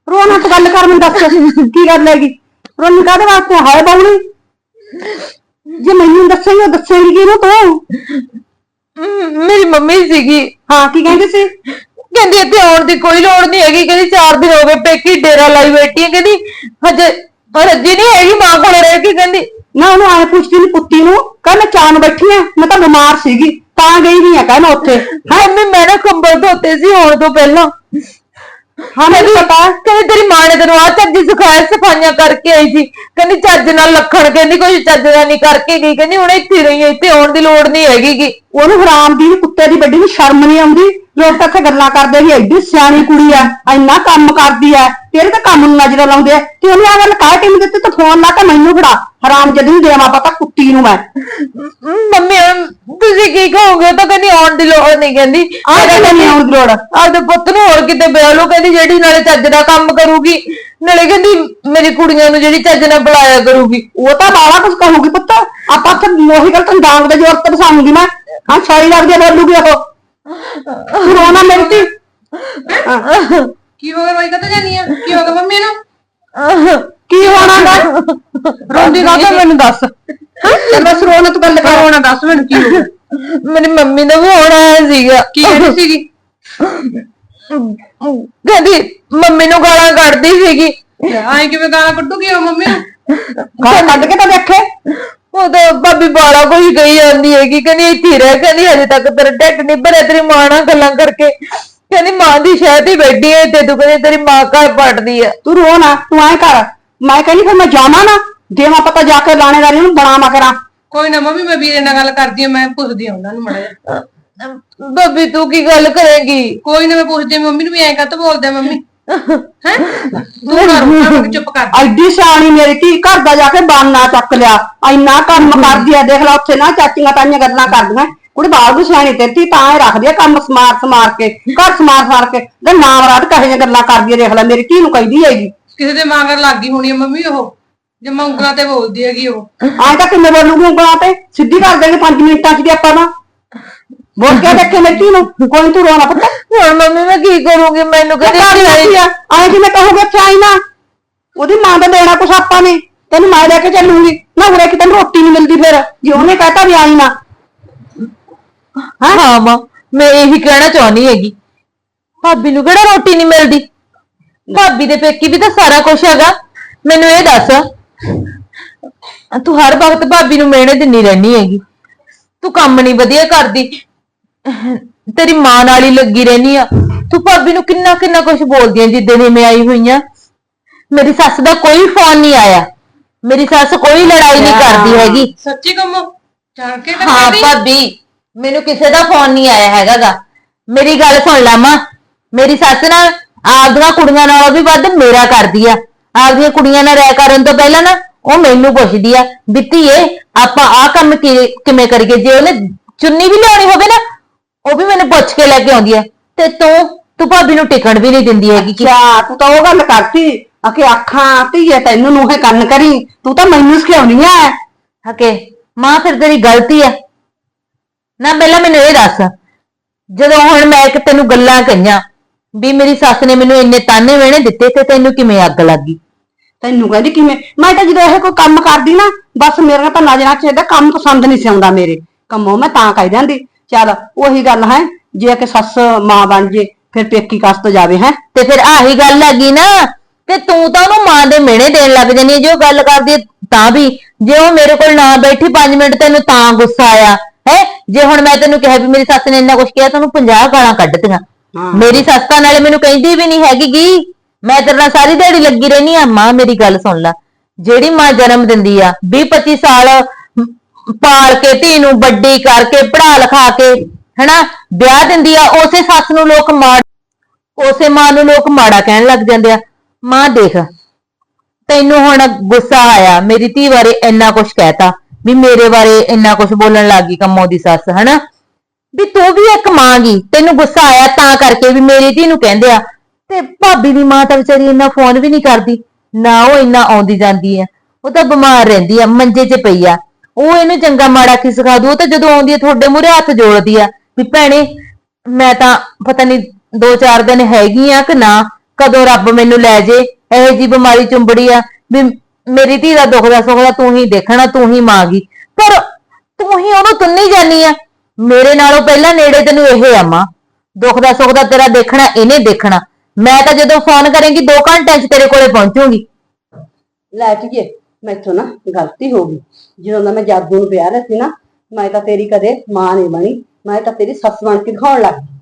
[SPEAKER 1] ਰੋਣਾ ਤੂੰ ਗੱਲ ਕਰ ਮੈਨੂੰ ਦੱਸ ਕੀ ਗੱਲ ਹੈਗੀ? ਰੋਣੀ ਕਾਹਦੇ ਵਾਸਤੇ? ਹਾਏ ਬਾਉਣੀ ਜੇ ਮੈਨੂੰ ਦੱਸੇਂਗੀ ਦੱਸੇਂਗੀ ਕਿਹਨੂੰ ਤੂੰ?
[SPEAKER 2] ਮੇਰੀ ਮੰਮੀ ਸੀਗੀ।
[SPEAKER 1] ਹਾਂ ਕੀ ਕਹਿੰਦੀ ਸੀ?
[SPEAKER 2] ਕਹਿੰਦੀ ਇੱਥੇ ਆਉਣ ਦੀ ਕੋਈ ਲੋੜ ਨਹੀਂ ਹੈਗੀ ਕਹਿੰਦੀ ਚਾਰ ਦਿਨ ਹੋ ਗਏ ਪੇਕੀ ਡੇਰਾ ਲਾਈ ਬੈਠੀ ਹੈ ਕਹਿੰਦੀ ਹਜੇ ਰੱਜੀ ਨਹੀਂ ਹੈਗੀ ਮਾਂ ਕੋਲ ਰਹਿ ਕੇ ਕਹਿੰਦੀ।
[SPEAKER 1] ਨਾ ਉਹਨੂੰ ਆਏ ਪੁੱਛਦੀ ਨੀ ਪੁੱਤੀ ਨੂੰ ਕਹ ਮੈਂ ਚਾਨ ਬੈਠੀ ਆ ਮੈਂ ਤਾਂ ਬਿਮਾਰ ਸੀਗੀ ਤਾਂ ਗਈ ਨਹੀਂ ਆ ਕਹਿ ਮੈਂ ਉੱਥੇ।
[SPEAKER 2] ਮੰਮੀ ਮੈਂ ਨਾ ਕੰਬਲ ਧੋਤੇ ਸੀ ਆਉਣ ਤੋਂ ਪਹਿਲਾਂ।
[SPEAKER 1] ਹਾਂ ਮੈਨੂੰ ਪਤਾ।
[SPEAKER 2] ਕਹਿੰਦੀ ਤੇਰੀ ਮਾਂ ਨੇ ਤੈਨੂੰ ਆ ਚੱਜ ਸਿਖਾਇਆ ਸਫਾਈਆਂ ਕਰਕੇ ਆਈ ਸੀ। ਕਹਿੰਦੀ ਚੱਜ ਨਾਲ ਲੱਖਣ ਕਹਿੰਦੀ ਕੋਈ ਚੱਜ ਦਾ ਨਹੀਂ ਕਰਕੇ ਗਈ ਕਹਿੰਦੀ ਹੁਣ ਇੱਥੇ ਹੀ ਰਹੀ ਹੈ, ਇੱਥੇ ਆਉਣ ਦੀ ਲੋੜ ਨਹੀਂ ਹੈਗੀ ਗੀ।
[SPEAKER 1] ਉਹਨੂੰ ਹਰਾਮ ਦੀ ਕੁੱਤੇ ਦੀ ਵੱਡੀ ਨੂੰ ਸ਼ਰਮ ਨਹੀਂ ਆਉਂਦੀ। ਲੋਕ ਤਾਂ ਇੱਥੇ ਗੱਲਾਂ ਕਰਦੇ ਵੀ ਐਡੀ ਸਿਆਣੀ ਕੁੜੀ ਆ ਇੰਨਾ ਕੰਮ ਕਰਦੀ ਆ ਤੇਰੇ ਤਾਂ ਕੰਮ ਨੂੰ ਨਜ਼ਰ ਲਾਉਂਦੇ ਆ। ਤੇ ਉਹਨੇ ਆ ਗੱਲ ਕਾਹ ਟੀਮ ਦਿੱਤੀ? ਤੇ ਫੋਨ ਲਾ ਕੇ ਮੈਨੂੰ ਫੜਾ। ਹਰਾਮ ਜਦ ਨੂੰ ਦੇਵਾਂ ਪਤਾ ਕੁੱਤੀ ਨੂੰ ਮੈਂ।
[SPEAKER 2] ਮੰਮੀ ਹੁਣ ਤੁਸੀਂ ਕੀ ਕਹੋਗੇ? ਉਹ ਤਾਂ ਕਹਿੰਦੀ ਆਉਣ ਦੀ ਲੋੜ ਨਹੀਂ ਕਹਿੰਦੀ।
[SPEAKER 1] ਆ ਕੇ ਨਹੀਂ ਆਉਣ ਦੀ ਲੋੜ
[SPEAKER 2] ਆਪਦੇ ਪੁੱਤ ਨੂੰ ਹੋਰ ਕਿਤੇ ਵਿਆਹ ਲਓ ਕਹਿੰਦੀ ਜਿਹੜੀ ਨਾਲੇ ਚੱਜ ਦਾ ਕੰਮ ਕਰੂਗੀ। ਨਾਲੇ ਕਹਿੰਦੀ ਮੇਰੀ ਕੁੜੀਆਂ ਨੂੰ ਜਿਹੜੀ ਚੱਜ ਨਾਲ ਬੁਲਾਇਆ ਕਰੂਗੀ।
[SPEAKER 1] ਉਹ ਤਾਂ ਬਾਵਾ ਕੁਝ ਕਹੂਗੀ ਪੁੱਤ। ਆਪਾਂ ਤੇ ਉਹੀ ਗੱਲ ਤੈਨੂੰ ਡਾਂਗ ਦੇ ਜ਼ੋਰ ਤੇ ਬਸਾਉਂਗੀ ਮੈਂ। ਹਾਂ ਸਾਰੀ ਲੱਗਦੀ ਬੋਲੂਗੀ ਉਹ ਰੋਣਾ ਮੇਰੀ ਧੀ
[SPEAKER 3] ਕੀ ਹੋ ਗਿਆ ਬਾਈ ਕਦੋਂ ਜਾਨੀ ਆ? ਕੀ ਹੋ ਗਿਆ ਮੰਮੀ ਨੂੰ?
[SPEAKER 1] ਕੀ ਹੋਣਾਗਾ ਰੋਂਦੀ ਕਾ ਮੈਨੂੰ ਦੱਸ। ਤੇ ਬਸ ਰੋਣਾ ਤੂੰ ਗੱਲ ਕਰ
[SPEAKER 3] ਰੋਣਾ ਦੱਸ ਮੈਨੂੰ ਕੀ ਹੋ ਗਿਆ।
[SPEAKER 2] ਮੇਰੀ ਮੰਮੀ ਨੇ ਵੀ ਆਉਣਾ ਆਇਆ ਸੀਗਾ।
[SPEAKER 3] ਕੀ ਕਹਿੰਦੀ ਸੀਗੀ?
[SPEAKER 2] ਕਹਿੰਦੀ ਮੰਮੀ ਨੂੰ ਗਾਲਾਂ ਕੱਢਦੀ ਸੀਗੀ।
[SPEAKER 3] ਆਏ ਕਿਵੇਂ ਗਾਲਾਂ ਕੱਢੂਗੀ ਉਹ ਮੰਮੀ ਨੂੰ?
[SPEAKER 1] ਗਾਲ ਕੱਢ ਕੇ ਤਾਂ ਦੇਖੇ
[SPEAKER 2] ਉਹ ਤਾਂ ਭਾਬੀ ਬਾਲਾ ਕੋਈ ਕਹੀ ਜਾਂਦੀ ਹੈਗੀ ਕਹਿੰਦੀ ਇੱਥੇ ਹੀ ਰਹਿ ਕਹਿੰਦੀ ਹਜੇ ਤੱਕ ਤੇਰਾ ਢਿੱਡ ਨਹੀਂ ਭਰਿਆ ਤੇਰੀ ਮਾਂ ਨਾਲ ਗੱਲਾਂ ਕਰਕੇ। ਕਹਿੰਦੀ ਮਾਂ ਦੀ ਸ਼ਾਇਦ ਹੀ ਬੈਠੀ ਹੈ ਤੇ ਤੂੰ ਕਹਿੰਦੀ ਤੇਰੀ ਮਾਂ ਘਰ ਪੜਦੀ ਆ।
[SPEAKER 1] ਤੂੰ ਰੋ ਨਾ ਤੂੰ ਐ ਕਰ। ਮੈਂ ਕਹਿੰਦੀ ਫਿਰ ਮੈਂ ਜਾਵਾਂ ਨਾ ਦੇਵਾਂ ਪਤਾ ਜਾ ਕੇ ਲਾਣੇਦਾਰੀ ਨੂੰ ਬਣਾਵਾ ਕਰਾਂ।
[SPEAKER 3] ਕੋਈ ਨਾ ਮੰਮੀ ਮੈਂ ਵੀਰੇ ਨਾਲ ਗੱਲ ਕਰਦੀ ਆ ਮੈਂ ਪੁੱਛਦੀ ਆ ਉਹਨਾਂ ਨੂੰ ਮੜਾ ਜਾ
[SPEAKER 2] ਭਾਬੀ ਤੂੰ ਕੀ ਗੱਲ ਕਰੇਗੀ?
[SPEAKER 3] ਕੋਈ ਨਾ ਮੈਂ ਪੁੱਛਦੀ ਆ ਮੰਮੀ ਨੂੰ ਵੀ ਐਂ ਕਾਹਤੋਂ ਬੋਲਦੇ ਆ ਮੰਮੀ? ਹੈ? ਤੂੰ ਕਰ ਮੈਂ ਚੁੱਪ ਕਰ।
[SPEAKER 1] ਐਡੀ ਸਿਆਣੀ ਮੇਰੀ ਧੀ ਘਰ ਦਾ ਜਾ ਕੇ ਬਾਨਾ ਚੱਕ ਲਿਆ। ਇੰਨਾ ਕੰਮ ਕਰਦੀ ਆ ਦੇਖ ਲੈ ਉੱਥੇ ਨਾ ਚਾਚੀਆਂ ਤਾਈਆਂ ਗੱਲਾਂ ਕਰਦੀਆਂ। ਕੁੜੀ ਬਾਹਰ ਦੀ ਸਿਆਣੀ ਤੇਰੀ ਧੀ ਤਾਂ ਐ ਰੱਖਦੀ ਆ ਕੰਮ ਸਮਾਰ ਸਮਾਰ ਕੇ ਘਰ ਸਮਾਰ ਸਮਾਰ ਕੇ। ਤੇ ਨਾਮ ਰਾਤ ਕਹੇ ਜਿਹੀਆਂ ਗੱਲਾਂ ਕਰਦੀ ਆ ਦੇਖ ਲੈ ਮੇਰੀ ਧੀ ਨੂੰ ਕਹਿੰਦੀ ਹੈਗੀ।
[SPEAKER 3] ਕਿਸੇ ਦੇ ਮਾਂਗਰ ਲੱਗ ਹੋਣੀ ਆ ਮੰਮੀ ਉਹ। ਜਮਾ ਉਂਗਲਾਂ ਤੇ ਬੋਲਦੀ ਹੈਗੀ ਉਹ।
[SPEAKER 1] ਐਂ ਤਾਂ ਕਿੰਨੇ ਬੋਲੂਗੀ ਉਂਗਲਾਂ ਤੇ? ਸਿੱਧੀ ਕਰ ਦੇਗੇ 5 ਮਿੰਟਾਂ ਚ ਦੀ ਆਪਾਂ ਨਾ ਬੋਲ ਕੇ ਦੇਖੇ ਮੇਰੀ ਨੂੰ ਕੋਈ ਤੂੰ ਰੋਣਾ ਪੁੱਤ
[SPEAKER 2] ਹੁਣ ਮੰਮੀ ਮੈਂ ਕੀ ਕਰੂੰਗੀ ਮੈਨੂੰ ਕਹਿੰਦੀ
[SPEAKER 1] ਆ ਆਏ ਜਿਵੇਂ ਕਹੋਗੇ ਚਾਈ ਨਾ ਉਹਦੀ ਮਾਂ ਦਾ ਦੇਣਾ ਕੁਛ ਆਪਾਂ ਨੇ ਤੈਨੂੰ ਮੈਂ ਲੈ ਕੇ ਚੱਲੂਗੀ। ਨਾ ਉਰੇ ਕਿ ਤੈਨੂੰ ਰੋਟੀ ਨਹੀਂ ਮਿਲਦੀ ਫਿਰ ਜੇ ਉਹਨੇ ਕਹਤਾ ਵੀ ਆਈ ਨਾ।
[SPEAKER 2] ਹਾਂ? ਮਾਂ ਮੈਂ ਇਹੀ ਕਹਿਣਾ ਚਾਹੁੰਦੀ ਹੈਗੀ। ਭਾਬੀ ਨੂੰ ਕਿਹੜਾ ਰੋਟੀ ਨਹੀਂ ਮਿਲਦੀ? ਭਾਬੀ ਦੇ ਪੇਕੀ ਵੀ ਤਾਂ ਸਾਰਾ ਕੁਝ ਹੈਗਾ। ਮੈਨੂੰ ਇਹ ਦੱਸ ਤੂੰ ਹਰ ਵਕਤ ਭਾਬੀ ਨੂੰ ਮਿਹਣੇ ਦਿੰਨੀ ਰਹਿਣੀ ਹੈਗੀ। ਤੂੰ ਕੰਮ ਨਹੀਂ ਵਧੀਆ ਕਰਦੀ ਤੇਰੀ ਮਾਂ ਨਾਲ ਹੀ ਲੱਗੀ ਰਹਿਨੀ ਆ। ਤੂੰ ਭਾਬੀ ਨੂੰ ਕਿੰਨਾ ਕਿੰਨਾ ਕੁਝ ਬੋਲਦੀ ਆਂ ਜਿੱਦੇ ਦੀ ਮੈਂ ਆਈ ਹੋਈ ਆ। ਮੇਰੀ ਸੱਸ ਦਾ ਕੋਈ ਫੋਨ ਨਹੀਂ ਆਇਆ। ਮੇਰੀ ਸੱਸ ਕੋਈ ਲੜਾਈ ਨਹੀਂ ਕਰਦੀ ਹੈਗੀ।
[SPEAKER 3] ਸੱਚੀ ਕੰਮੋ ਜਾਣ ਕੇ
[SPEAKER 2] ਹਾਂ
[SPEAKER 3] ਕਰਦੀ
[SPEAKER 2] ਭਾਬੀ ਮੈਨੂੰ ਕਿਸੇ ਦਾ ਫੋਨ ਨਹੀਂ ਆਇਆ ਹੈਗਾਗਾ। ਮੇਰੀ ਗੱਲ ਸੁਣ ਲਾ ਮਾਂ। ਮੇਰੀ ਸੱਸ ਨਾ ਆਪਦੀਆਂ ਕੁੜੀਆਂ ਨਾਲੋਂ ਵੀ ਵੱਧ ਮੇਰਾ ਕਰਦੀ ਆ। ਆਪਦੀਆਂ ਕੁੜੀਆਂ ਨਾਲ ਰਹਿ ਕਰਨ ਤੋਂ ਪਹਿਲਾਂ ਨਾ ਉਹ ਮੈਨੂੰ ਪੁੱਛਦੀ ਆ ਬਿੱਤੀਏ ਆਪਾਂ ਆਹ ਕੰਮ ਕਿ- ਕਿਵੇਂ ਕਰੀਏ? ਜੇ ਉਹਨੇ ਚੁੰਨੀ ਵੀ ਲਿਆਉਣੀ ਹੋਵੇ ਨਾ ਉਹ ਵੀ ਮੈਨੂੰ ਪੁੱਛ ਕੇ ਲੈ ਕੇ ਆਉਂਦੀ ਆ ਤੇ ਤੂੰ ਤੂੰ ਭਾਬੀ ਨੂੰ ਟਿਕਣ ਵੀ ਨਹੀਂ ਦਿੰਦੀ ਹੈਗੀ ਕਿ
[SPEAKER 1] ਅੱਛਾ ਤੂੰ ਤਾਂ ਉਹ ਗੱਲ ਕਰਤੀ। ਅਕੇ ਅੱਖਾਂ ਧੀਏ ਤੈਨੂੰ ਨੂੰਹੇ ਕੰਨ ਕਰੀ। ਤੂੰ ਤਾਂ ਮੈਨੂੰ ਸਿਖਾਉਣੀ ਐ।
[SPEAKER 2] ਹਕੇ ਮਾਂ ਫਿਰ ਤੇਰੀ ਗਲਤੀ ਆ ਨਾ ਪਹਿਲਾਂ ਮੈਨੂੰ ਇਹ ਦੱਸ। ਜਦੋਂ ਹੁਣ ਮੈਂ ਇੱਕ ਤੈਨੂੰ ਗੱਲਾਂ ਕਹੀਆਂ ਵੀ ਮੇਰੀ ਸੱਸ ਨੇ ਮੈਨੂੰ ਇੰਨੇ ਤਾਨੇ ਵੇਣੇ ਦਿੱਤੇ ਤੇ ਤੈਨੂੰ ਕਿਵੇਂ ਅੱਗ ਲੱਗੀ?
[SPEAKER 1] ਤੈਨੂੰ ਕਹਿੰਦੀ ਕਿਵੇਂ? ਮੈਂ ਤਾਂ ਜਦੋਂ ਇਹ ਕੋਈ ਕੰਮ ਕਰਦੀ ਨਾ ਬਸ ਮੇਰੇ ਤਾਂ ਨਜ਼ਰਾਂ 'ਚ ਇਹਦਾ ਕੰਮ ਪਸੰਦ ਨਹੀਂ ਸੀ ਆਉਂਦਾ ਮੇਰੇ। ਕੰਮੋਂ ਮੈਂ ਤਾਂ ਕਹਿ ਦਿੰਦੀ ਚੱਲ ਉਹੀ ਗੱਲ ਹੈ ਜੇ ਕਿ ਸੱਸ ਮਾਂ ਬਣ ਜੇ ਫਿਰ ਪੇਕੀ ਕਸਤ ਜਾਵੇ ਹੈ।
[SPEAKER 2] ਤੇ ਫਿਰ ਆਹੀ ਗੱਲ ਲੱਗੀ ਨਾ ਤੇ ਤੂੰ ਤਾਂ ਉਹਨੂੰ ਮਾਂ ਦੇ ਮਿਹਣੇ ਦੇਣ ਲੱਗ ਹੈ ਜੇ ਗੱਲ ਕਰਦੀ ਹੈ ਤਾਂ ਵੀ। ਜੇ ਉਹ ਮੇਰੇ ਕੋਲ ਨਾ ਬੈਠੀ 5 ਮਿੰਟ ਤੈਨੂੰ ਤਾਂ ਗੁੱਸਾ ਆਇਆ ਹੈ। ਜੇ ਹੁਣ ਮੈਂ ਤੈਨੂੰ ਕਿਹਾ ਵੀ ਮੇਰੀ ਸੱਸ ਨੇ ਇੰਨਾ ਕੁਝ ਕਿਹਾ ਤੈਨੂੰ 50 ਗਾਲਾਂ ਕੱਢਤੀਆਂ
[SPEAKER 1] ਹਾਂ।
[SPEAKER 2] ਮੇਰੀ ਸੱਸ ਤਾਂ ਨਾਲੇ ਮੈਨੂੰ ਕਹਿੰਦੀ ਵੀ ਨਹੀਂ ਹੈਗੀ ਗੀ। ਮੈਂ ਤੇਰੇ ਨਾਲ ਸਾਰੀ ਦਿਹਾੜੀ ਲੱਗੀ ਰਹਿਣੀ ਆ। ਮਾਂ ਮੇਰੀ ਗੱਲ ਸੁਣ ਲੈ। ਜਿਹੜੀ ਮਾਂ ਜਨਮ ਦਿੰਦੀ ਆ 20 25 ਸਾਲ ਪਾਲ ਕੇ ਧੀ ਨੂੰ ਵੱਡੀ ਕਰਕੇ ਪੜਾ ਲਿਖਾ ਕੇ, ਹਨਾ? ਵਿਆਹ ਦਿੰਦੀ ਆ, ਉਸੇ ਸੱਸ ਨੂੰ ਲੋਕ ਮਾੜ, ਉਸੇ ਮਾਂ ਨੂੰ ਲੋਕ ਮਾੜਾ ਕਹਿਣ ਲੱਗ ਜਾਂਦੇ ਆ। ਮਾਂ ਦੇਖ, ਤੈਨੂੰ ਹੁਣ ਗੁੱਸਾ ਆਇਆ, ਮੇਰੀ ਧੀ ਬਾਰੇ ਇੰਨਾ ਕੁਝ ਕਹਿਤਾ, ਵੀ ਮੇਰੇ ਬਾਰੇ ਇੰਨਾ ਕੁਝ ਬੋਲਣ ਲੱਗੀ ਕੰਮੋਂ ਦੀ ਸੱਸ, ਹਨਾ? ਵੀ ਤੂੰ ਵੀ ਇੱਕ ਮਾਂ ਗਈ ਤੈਨੂੰ ਗੁੱਸਾ ਆਇਆ ਤਾਂ ਕਰਕੇ ਵੀ ਮੇਰੀ ਧੀ ਨੂੰ ਕਹਿੰਦੇ ਆ। ਤੇ ਭਾਬੀ ਦੀ ਮਾਂ ਤਾਂ ਵਿਚਾਰੀ ਇੰਨਾ ਫੋਨ ਵੀ ਨਹੀਂ ਕਰਦੀ, ਨਾ ਉਹ ਇੰਨਾ ਆਉਂਦੀ ਜਾਂਦੀ ਆ। ਉਹ ਤਾਂ ਬਿਮਾਰ ਰਹਿੰਦੀ ਆ, ਮੰਜੇ 'ਚ ਪਈ ਆ। ਉਹ ਇਹਨੂੰ ਚੰਗਾ ਮਾੜਾ ਕੀ ਸਿਖਾ ਦੂ? ਉਹ ਤਾਂ ਜਦੋਂ ਆਉਂਦੀ ਆ ਤੁਹਾਡੇ ਮੂਹਰੇ ਹੱਥ ਜੋੜਦੀ ਆ ਵੀ ਭੈਣੇ, ਮੈਂ ਤਾਂ ਪਤਾ ਨਹੀਂ ਦੋ ਚਾਰ ਦਿਨ ਹੈਗੀ ਆ ਕਿ ਨਾ, ਕਦੋਂ ਰੱਬ ਮੈਨੂੰ ਲੈ ਜੇ, ਇਹੋ ਜੀ ਬਿਮਾਰੀ ਚੁੰਬੜੀ ਆ ਵੀ ਮੇਰੀ ਧੀ ਦਾ ਦੁੱਖ ਦਾ ਸੁੱਖ ਦਾ ਤੂੰ ਹੀ ਦੇਖਣਾ, ਤੂੰ ਹੀ ਮਾਂ ਗੀ। ਪਰ ਤੂੰ ਹੀ ਉਹਨੂੰ ਤੁੰਨੀ ਜਾਨੀ ਆ। ਮੇਰੇ ਨਾਲੋਂ ਪਹਿਲਾਂ ਨੇੜੇ ਤੈਨੂੰ ਇਹ ਆ ਮਾਂ। ਦੁੱਖ ਦਾ ਸੁੱਖ ਦਾ ਤੇਰਾ ਦੇਖਣਾ, ਇਹਨੇ ਦੇਖਣਾ। ਮੈਂ ਤਾਂ ਜਦੋਂ ਫੋਨ ਕਰੇਂਗੀ 2 ਘੰਟਿਆਂ 'ਚ ਤੇਰੇ ਕੋਲੇ ਪਹੁੰਚੂਗੀ।
[SPEAKER 1] ਲੈ ਠੀਏ ਮੈਥੋਂ ਨਾ ਗਲਤੀ ਹੋ ਗਈ। ਜਦੋਂ ਦਾ ਮੈਂ ਜਾਦੂ ਨੂੰ ਵਿਆਹ ਲਿਆ ਸੀ ਨਾ ਮੈਂ ਤਾਂ ਤੇਰੀ ਕਦੇ ਮਾਂ ਨਹੀਂ ਬਣੀ ਮੈਂ ਤਾਂ ਤੇਰੀ ਸੱਸ ਬਣ ਕੇ ਦਿਖਾਉਣ ਲੱਗ ਗਈ।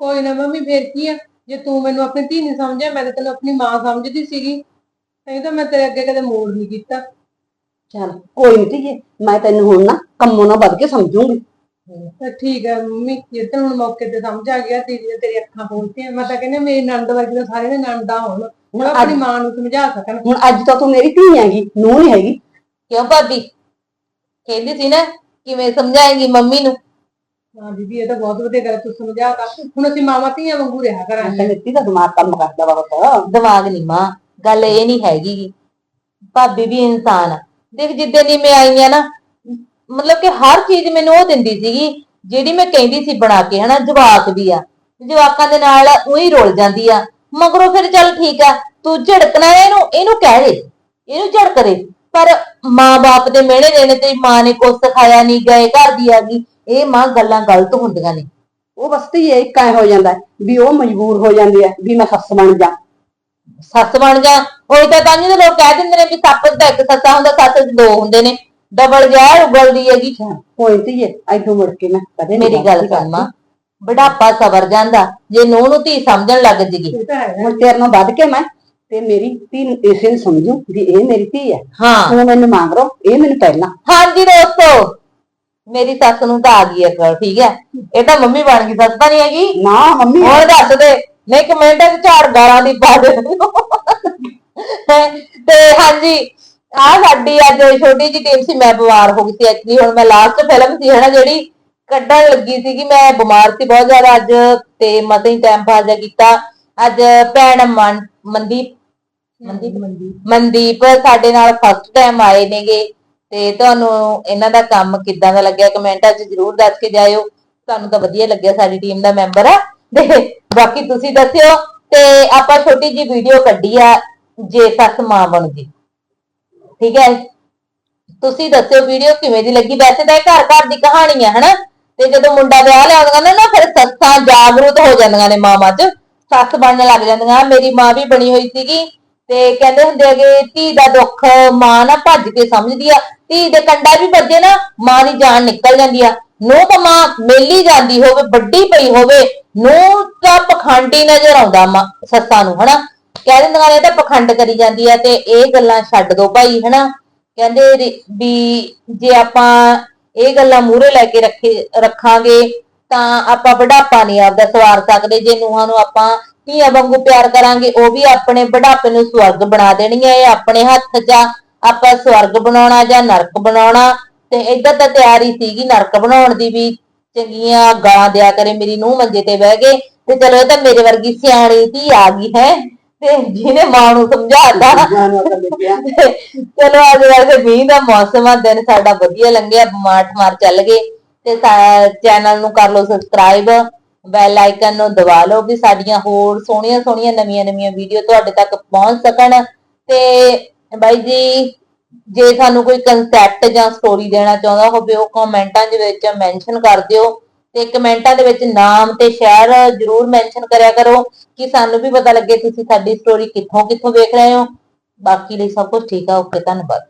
[SPEAKER 3] ਕੋਈ ਨਾ ਮੰਮੀ ਫੇਰ ਕੀ ਆ? ਜੇ ਤੂੰ ਮੈਨੂੰ ਆਪਣੀ ਧੀ ਨਹੀਂ ਸਮਝਿਆ ਮੈਂ ਤਾਂ ਤੈਨੂੰ ਆਪਣੀ ਮਾਂ ਸਮਝਦੀ ਸੀਗੀ। ਨਹੀਂ ਤਾਂ ਮੈਂ ਤੇਰੇ ਅੱਗੇ ਕਦੇ ਮੋੜ ਨਹੀਂ ਕੀਤਾ।
[SPEAKER 1] ਚੱਲ ਕੋਈ ਨਹੀਂ ਠੀਏ ਮੈਂ ਤੈਨੂੰ ਹੁਣ ਨਾ ਕੰਮੋਂ ਨਾ ਵੱਧ ਕੇ ਸਮਝੂੰਗੀ।
[SPEAKER 3] ਤਾਂ ਠੀਕ ਹੈ ਮੰਮੀ ਜੇ ਤੈਨੂੰ ਹੁਣ ਮੌਕੇ ਤੇ ਸਮਝ ਆ ਗਿਆ ਤੇਰੀ ਤੇਰੀ ਅੱਖਾਂ ਖੋਲਤੀਆਂ। ਮੈਂ ਤਾਂ ਕਹਿੰਦੀ ਮੇਰੀ ਨੰਦ ਵਰਗੀ ਤਾਂ ਸਾਰੇ ਨੰਦਾ ਹੋਣ।
[SPEAKER 1] ਹੁਣ
[SPEAKER 3] ਆਪਣੀ ਮਾਂ ਨੂੰ ਸਮਝਾ ਸਕਣ।
[SPEAKER 1] ਹੁਣ ਅੱਜ ਤਾਂ ਤੂੰ ਮੇਰੀ ਧੀ ਹੈਗੀ ਨੂੰ ਨਹੀਂ ਹੈਗੀ।
[SPEAKER 2] ਕਿਉਂ ਭਾਬੀ? ਕਹਿੰਦੀ ਸੀ ਨਾ ਕਿਵੇਂ ਸਮਝਾਏਂਗੀ ਮੰਮੀ ਨੂੰ?
[SPEAKER 3] ਹਾਂ ਬੀਬੀ ਇਹ ਤਾਂ ਬਹੁਤ ਵਧੀਆ ਗੱਲ ਤੂੰ ਸਮਝਾਤਾ। ਹੁਣ ਅਸੀਂ ਮਾਵਾਂ ਧੀਆਂ ਵਾਂਗੂ ਰਿਹਾ ਕਰਾਂਗੇ।
[SPEAKER 1] ਤਾਂ ਮਿੱਟੀ ਦਾ ਦਿਮਾਗ ਕੰਮ ਕਰਦਾ ਬਹੁਤ
[SPEAKER 2] ਦਿਮਾਗ ਨਹੀਂ ਮਾਂ ਗੱਲ ਇਹ ਨਹੀਂ ਹੈਗੀ। ਭਾਬੀ ਵੀ ਇਨਸਾਨ ਆ। ਦੇਖ ਜਿੱਦਾਂ ਦੀ ਮੈਂ ਆਈ ਆ ਨਾ ਮਤਲਬ ਕਿ ਹਰ ਚੀਜ਼ ਮੈਨੂੰ ਉਹ ਦਿੰਦੀ ਸੀਗੀ ਜਿਹੜੀ ਮੈਂ ਕਹਿੰਦੀ ਸੀ ਬਣਾ ਕੇ ਹਨਾ ਜਵਾਕ ਵੀ ਆ। ਜਵਾਕਾਂ ਦੇ ਨਾਲ ਉਹੀ ਰੁਲ ਜਾਂਦੀ ਆ। ਮਗਰੋਂ ਫਿਰ ਚੱਲ ਠੀਕ ਆ ਤੂੰ ਝੜਕਣਾ ਇਹਨੂੰ ਇਹਨੂੰ ਕਹਿ ਦੇ ਇਹਨੂੰ ਝੜਕ ਦੇ। ਪਰ ਮਾਂ-ਬਾਪ ਦੇ ਮਿਹਣੇ ਦੇਣੇ ਤੇ ਮਾਂ ਨੇ ਕੁਛ ਸਿਖਾਇਆ ਨਹੀਂ ਗਏ ਘਰ ਦੀ ਆ ਗਈ ਇਹ ਮਾਂ ਗੱਲਾਂ ਗਲਤ ਹੁੰਦੀਆਂ ਨੇ।
[SPEAKER 1] ਉਹ ਬਸ ਧੀ ਇੱਕ ਐ ਹੋ ਜਾਂਦਾ ਹੈ ਵੀ ਉਹ ਮਜਬੂਰ ਹੋ ਜਾਂਦੀ ਹੈ ਵੀ ਮੈਂ ਸੱਸ ਬਣ ਜਾ।
[SPEAKER 2] ਸੱਸ ਬਣ ਜਾ ਉਹੀ ਤਾਂ ਤਾਂ ਦੇ ਲੋਕ ਕਹਿ ਦਿੰਦੇ ਨੇ ਵੀ ਸੱਪ ਦਾ ਇੱਕ ਸੱਸਾ ਹੁੰਦਾ ਸੱਸ ਦੋ ਹੁੰਦੇ ਨੇ। ਡਬਲ ਜ਼ਹਿਰ ਉਗਲਦੀ ਹੈਗੀ
[SPEAKER 1] ਕੋਈ ਧੀਏ ਐਦੋਂ ਮੁੜ ਕੇ ਮੈਂ ਕਦੇ
[SPEAKER 2] ਮੇਰੀ ਗੱਲ ਸੁਣ ਮਾਂ ਬੁਢਾਪਾ ਸਵਰ ਜਾਂਦਾ ਜੇ ਨੂੰਹ ਨੂੰ ਧੀ ਸਮਝਣ ਲੱਗ ਜਗੀ
[SPEAKER 1] ਹੁਣ ਤੇਰੇ ਨਾਲ ਵੱਧ ਕੇ ਮੈਂ ਤੇ ਮੇਰੀ ਧੀ ਨੂੰ ਇਸੇ ਨੂੰ ਸਮਝੂ ਵੀ ਇਹ ਮੇਰੀ ਧੀ ਹੈ।
[SPEAKER 2] ਹਾਂ।
[SPEAKER 1] ਤੂੰ ਮੈਨੂੰ ਮੰਗ ਰੋ ਇਹ ਮੈਨੂੰ ਪਹਿਲਾਂ।
[SPEAKER 2] ਹਾਂਜੀ ਦੋਸਤੋ ਮੇਰੀ ਸੱਸ ਨੂੰ ਤਾਂ ਆ ਗਈ ਹੈ ਗੱਲ ਠੀਕ ਹੈ? ਇਹ ਤਾਂ ਮੰਮੀ ਬਣ ਗਈ ਸੱਸ ਤਾਂ ਨਹੀਂ ਹੈਗੀ।
[SPEAKER 1] ਨਾ ਮੰਮੀ
[SPEAKER 2] ਹੋਰ ਦੱਸ ਦੇ ਨਹੀਂ ਕਮੈਂਟਾਂ 'ਚ ਝਾੜ ਗਾਲਾਂ ਦੀ ਪਾ ਦੇ। ਤੇ ਹਾਂਜੀ ਆ ਸਾਡੀ ਅੱਜ ਛੋਟੀ ਜਿਹੀ ਟੀਮ ਸੀ, ਮੈਂ ਬਿਮਾਰ ਹੋ ਗਈ ਸੀ ਐਕਚੁਅਲੀ ਹੁਣ ਮੈਂ ਲਾਸਟ ਫਿਲਮ ਸੀ, ਹਨਾ, ਜਿਹੜੀ ਕੱਢਣ ਲੱਗੀ ਸੀਗੀ, ਮੈਂ ਬਿਮਾਰ ਸੀ ਬਹੁਤ ਜ਼ਿਆਦਾ ਅੱਜ, ਤੇ ਮਸਾਂ ਹੀ ਟਾਈਮ ਪਾਸ ਕੀਤਾ। ਅੱਜ ਭੈਣ ਮਨ- ਮਨਦੀਪ ਮਨਦੀਪ ਮਨਦੀਪ ਸਾਡੇ ਨਾਲ ਫਸਟ ਟਾਈਮ ਆਏ ਨੇਗੇ, ਤੇ ਤੁਹਾਨੂੰ ਇਹਨਾਂ ਦਾ ਕੰਮ ਕਿੱਦਾਂ ਦਾ ਲੱਗਿਆ? ਕਮੈਂਟਾਂ 'ਚ ਜਰੂਰ ਦੱਸ ਕੇ ਜਾਇਓ। ਤੁਹਾਨੂੰ ਤਾਂ ਵਧੀਆ ਲੱਗਿਆ ਸਾਡੀ ਟੀਮ ਦਾ ਮੈਂਬਰ ਆ ਤੇ ਬਾਕੀ ਤੁਸੀਂ ਦੱਸਿਓ, ਤੇ ਆਪਾਂ ਛੋਟੀ ਜੀ ਵੀਡੀਓ ਕੱਢੀ ਆ, ਜੇ ਸੱਸ ਮਾਂ ਬਣ ਗਈ ਠੀਕ ਹੈ ਤੁਸੀਂ ਦੱਸਿਓ ਵੀਡੀਓ ਕਿਵੇਂ ਦੀ ਲੱਗੀ? ਵੈਸੇ ਤਾਂ ਇਹ ਘਰ ਘਰ ਦੀ ਕਹਾਣੀ ਹੈ ਹਨਾ? ਤੇ ਜਦੋਂ ਮੁੰਡਾ ਵਿਆਹ ਲਿਆਉਂਦਾ ਨਾ ਨਾ ਫਿਰ ਸੱਸਾਂ ਜਾਗਰੂਕ ਹੋ ਜਾਂਦੀਆਂ ਨੇ ਮਾਵਾਂ 'ਚ। ਸੱਸ ਬਣਨ ਲੱਗ ਜਾਂਦੀਆਂ। ਮੇਰੀ ਮਾਂ ਵੀ ਬਣੀ ਹੋਈ ਸੀਗੀ ਤੇ ਕਹਿੰਦੇ ਹੁੰਦੇ ਹੈਗੇ ਧੀ ਦਾ ਦੁੱਖ ਮਾਂ ਨਾ ਭੱਜ ਕੇ ਸਮਝਦੀ ਆ। ਧੀ ਦੇ ਕੰਡਾ ਵੀ ਵੱਜੇ ਨਾ, ਮਾਂ ਦੀ ਜਾਨ ਨਿਕਲ ਜਾਂਦੀ ਆ। ਨੂੰ ਤਾਂ ਮਾਂ ਮੇਲੀ ਜਾਂਦੀ ਹੋਵੇ, ਵੱਡੀ ਪਈ ਹੋਵੇ ਨੂੰ ਤਾਂ ਪਖੰਡੀ ਨਜ਼ਰ ਆਉਂਦਾ ਮਾਂ ਸੱਸਾਂ ਨੂੰ, ਹਨਾ? ਕਹਿ ਦਿੰਦੀਆਂ ਨੇ ਇਹ ਤਾਂ ਪਖੰਡ ਕਰੀ ਜਾਂਦੀ ਆ ਤੇ ਇਹ ਗੱਲਾਂ ਛੱਡ ਦੋ ਭਾਈ, ਹਨਾ? ਕਹਿੰਦੇ ਵੀ ਜੇ ਆਪਾਂ ਇਹ ਗੱਲਾਂ ਮੂਹਰੇ ਲੈ ਕੇ ਰੱਖੇ, ਰੱਖਾਂਗੇ, ਤਾਂ ਆਪਾਂ ਬੁਢਾਪਾ ਨਹੀਂ ਆਪਦਾ ਸਵਾਰ ਸਕਦੇ, ਜੇ ਨੂੰਹਾਂ ਨੂੰ ਆਪਾਂ ਧੀਆਂ ਵਾਂਗੂ ਪਿਆਰ ਕਰਾਂਗੇ, ਉਹ ਵੀ ਆਪਣੇ ਬੁਢਾਪੇ ਨੂੰ ਸਵਰਗ ਬਣਾ ਦੇਣਗੀਆਂ, ਇਹ ਆਪਣੇ ਹੱਥ 'ਚ ਆ। ਆਪਾਂ ਸਵਰਗ ਬਣਾਉਣਾ ਜਾਂ ਨਰਕ ਬਣਾਉਣਾ, ਤੇ ਇੱਧਰ ਤਾਂ ਤਿਆਰੀ ਸੀਗੀ ਨਰਕ ਬਣਾਉਣ ਦੀ ਵੀ। ਚੰਗੀਆਂ ਗਾਲਾਂ ਦਿਆ ਕਰੇ, ਮੇਰੀ ਨੂੰਹ ਮੰਜੇ ਤੇ ਬਹਿ ਗਏ, ਤੇ ਚਲੋ ਇਹ ਤਾਂ ਮੇਰੇ ਵਰਗੀ ਸਿਆਣੀ ਧੀ ਆ ਗਈ, ਹੈ? ਤੇ ਜਿਹਨੇ ਮਾਂ ਨੂੰ ਸਮਝਾਤਾ। ਚਲੋ ਅੱਜ ਵੈਸੇ ਮੀਂਹ ਦਾ ਮੌਸਮ ਆ ਦਿਨ ਸਾਡਾ ਵਧੀਆ ਲੰਘਿਆ ਬਿਮਾਰ ਠਮਾਰ ਚੱਲ ਗਏ। ਤੇ ਚੈਨਲ ਨੂੰ ਕਰ ਲਓ ਸਬਸਕ੍ਰਾਈਬ ਬੈਲ ਆਈਕਨ ਨੂੰ ਦਬਾ ਲਓ ਵੀ ਸਾਡੀਆਂ ਹੋਰ ਸੋਹਣੀਆਂ ਸੋਹਣੀਆਂ ਨਵੀਆਂ ਨਵੀਆਂ ਵੀਡੀਓ ਤੁਹਾਡੇ ਤੱਕ ਪਹੁੰਚ ਸਕਣ। ਤੇ ਬਾਈ ਜੀ ਜੇ ਸਾਨੂੰ ਕੋਈ ਕਨਸੈਪਟ ਜਾਂ ਸਟੋਰੀ ਦੇਣਾ ਚਾਹੁੰਦਾ ਹੋਵੇ ਉਹ ਕਮੈਂਟਾਂ ਦੇ ਵਿੱਚ ਮੈਂਸ਼ਨ ਕਰ ਦਿਓ। ਤੇ ਕਮੈਂਟਾਂ ਦੇ ਵਿੱਚ ਨਾਮ ਤੇ ਸ਼ਹਿਰ ਜਰੂਰ ਮੈਂਸ਼ਨ ਕਰਿਆ ਕਰੋ ਕਿ ਸਾਨੂੰ ਵੀ ਪਤਾ ਲੱਗੇ ਤੁਸੀਂ ਸਾਡੀ ਸਟੋਰੀ ਕਿੱਥੋਂ ਕਿੱਥੋਂ ਵੇਖ ਰਹੇ ਹੋ। ਬਾਕੀ ਲਈ ਸਭ ਕੁਝ ਠੀਕ ਆ। ਓਕੇ ਧੰਨਵਾਦ।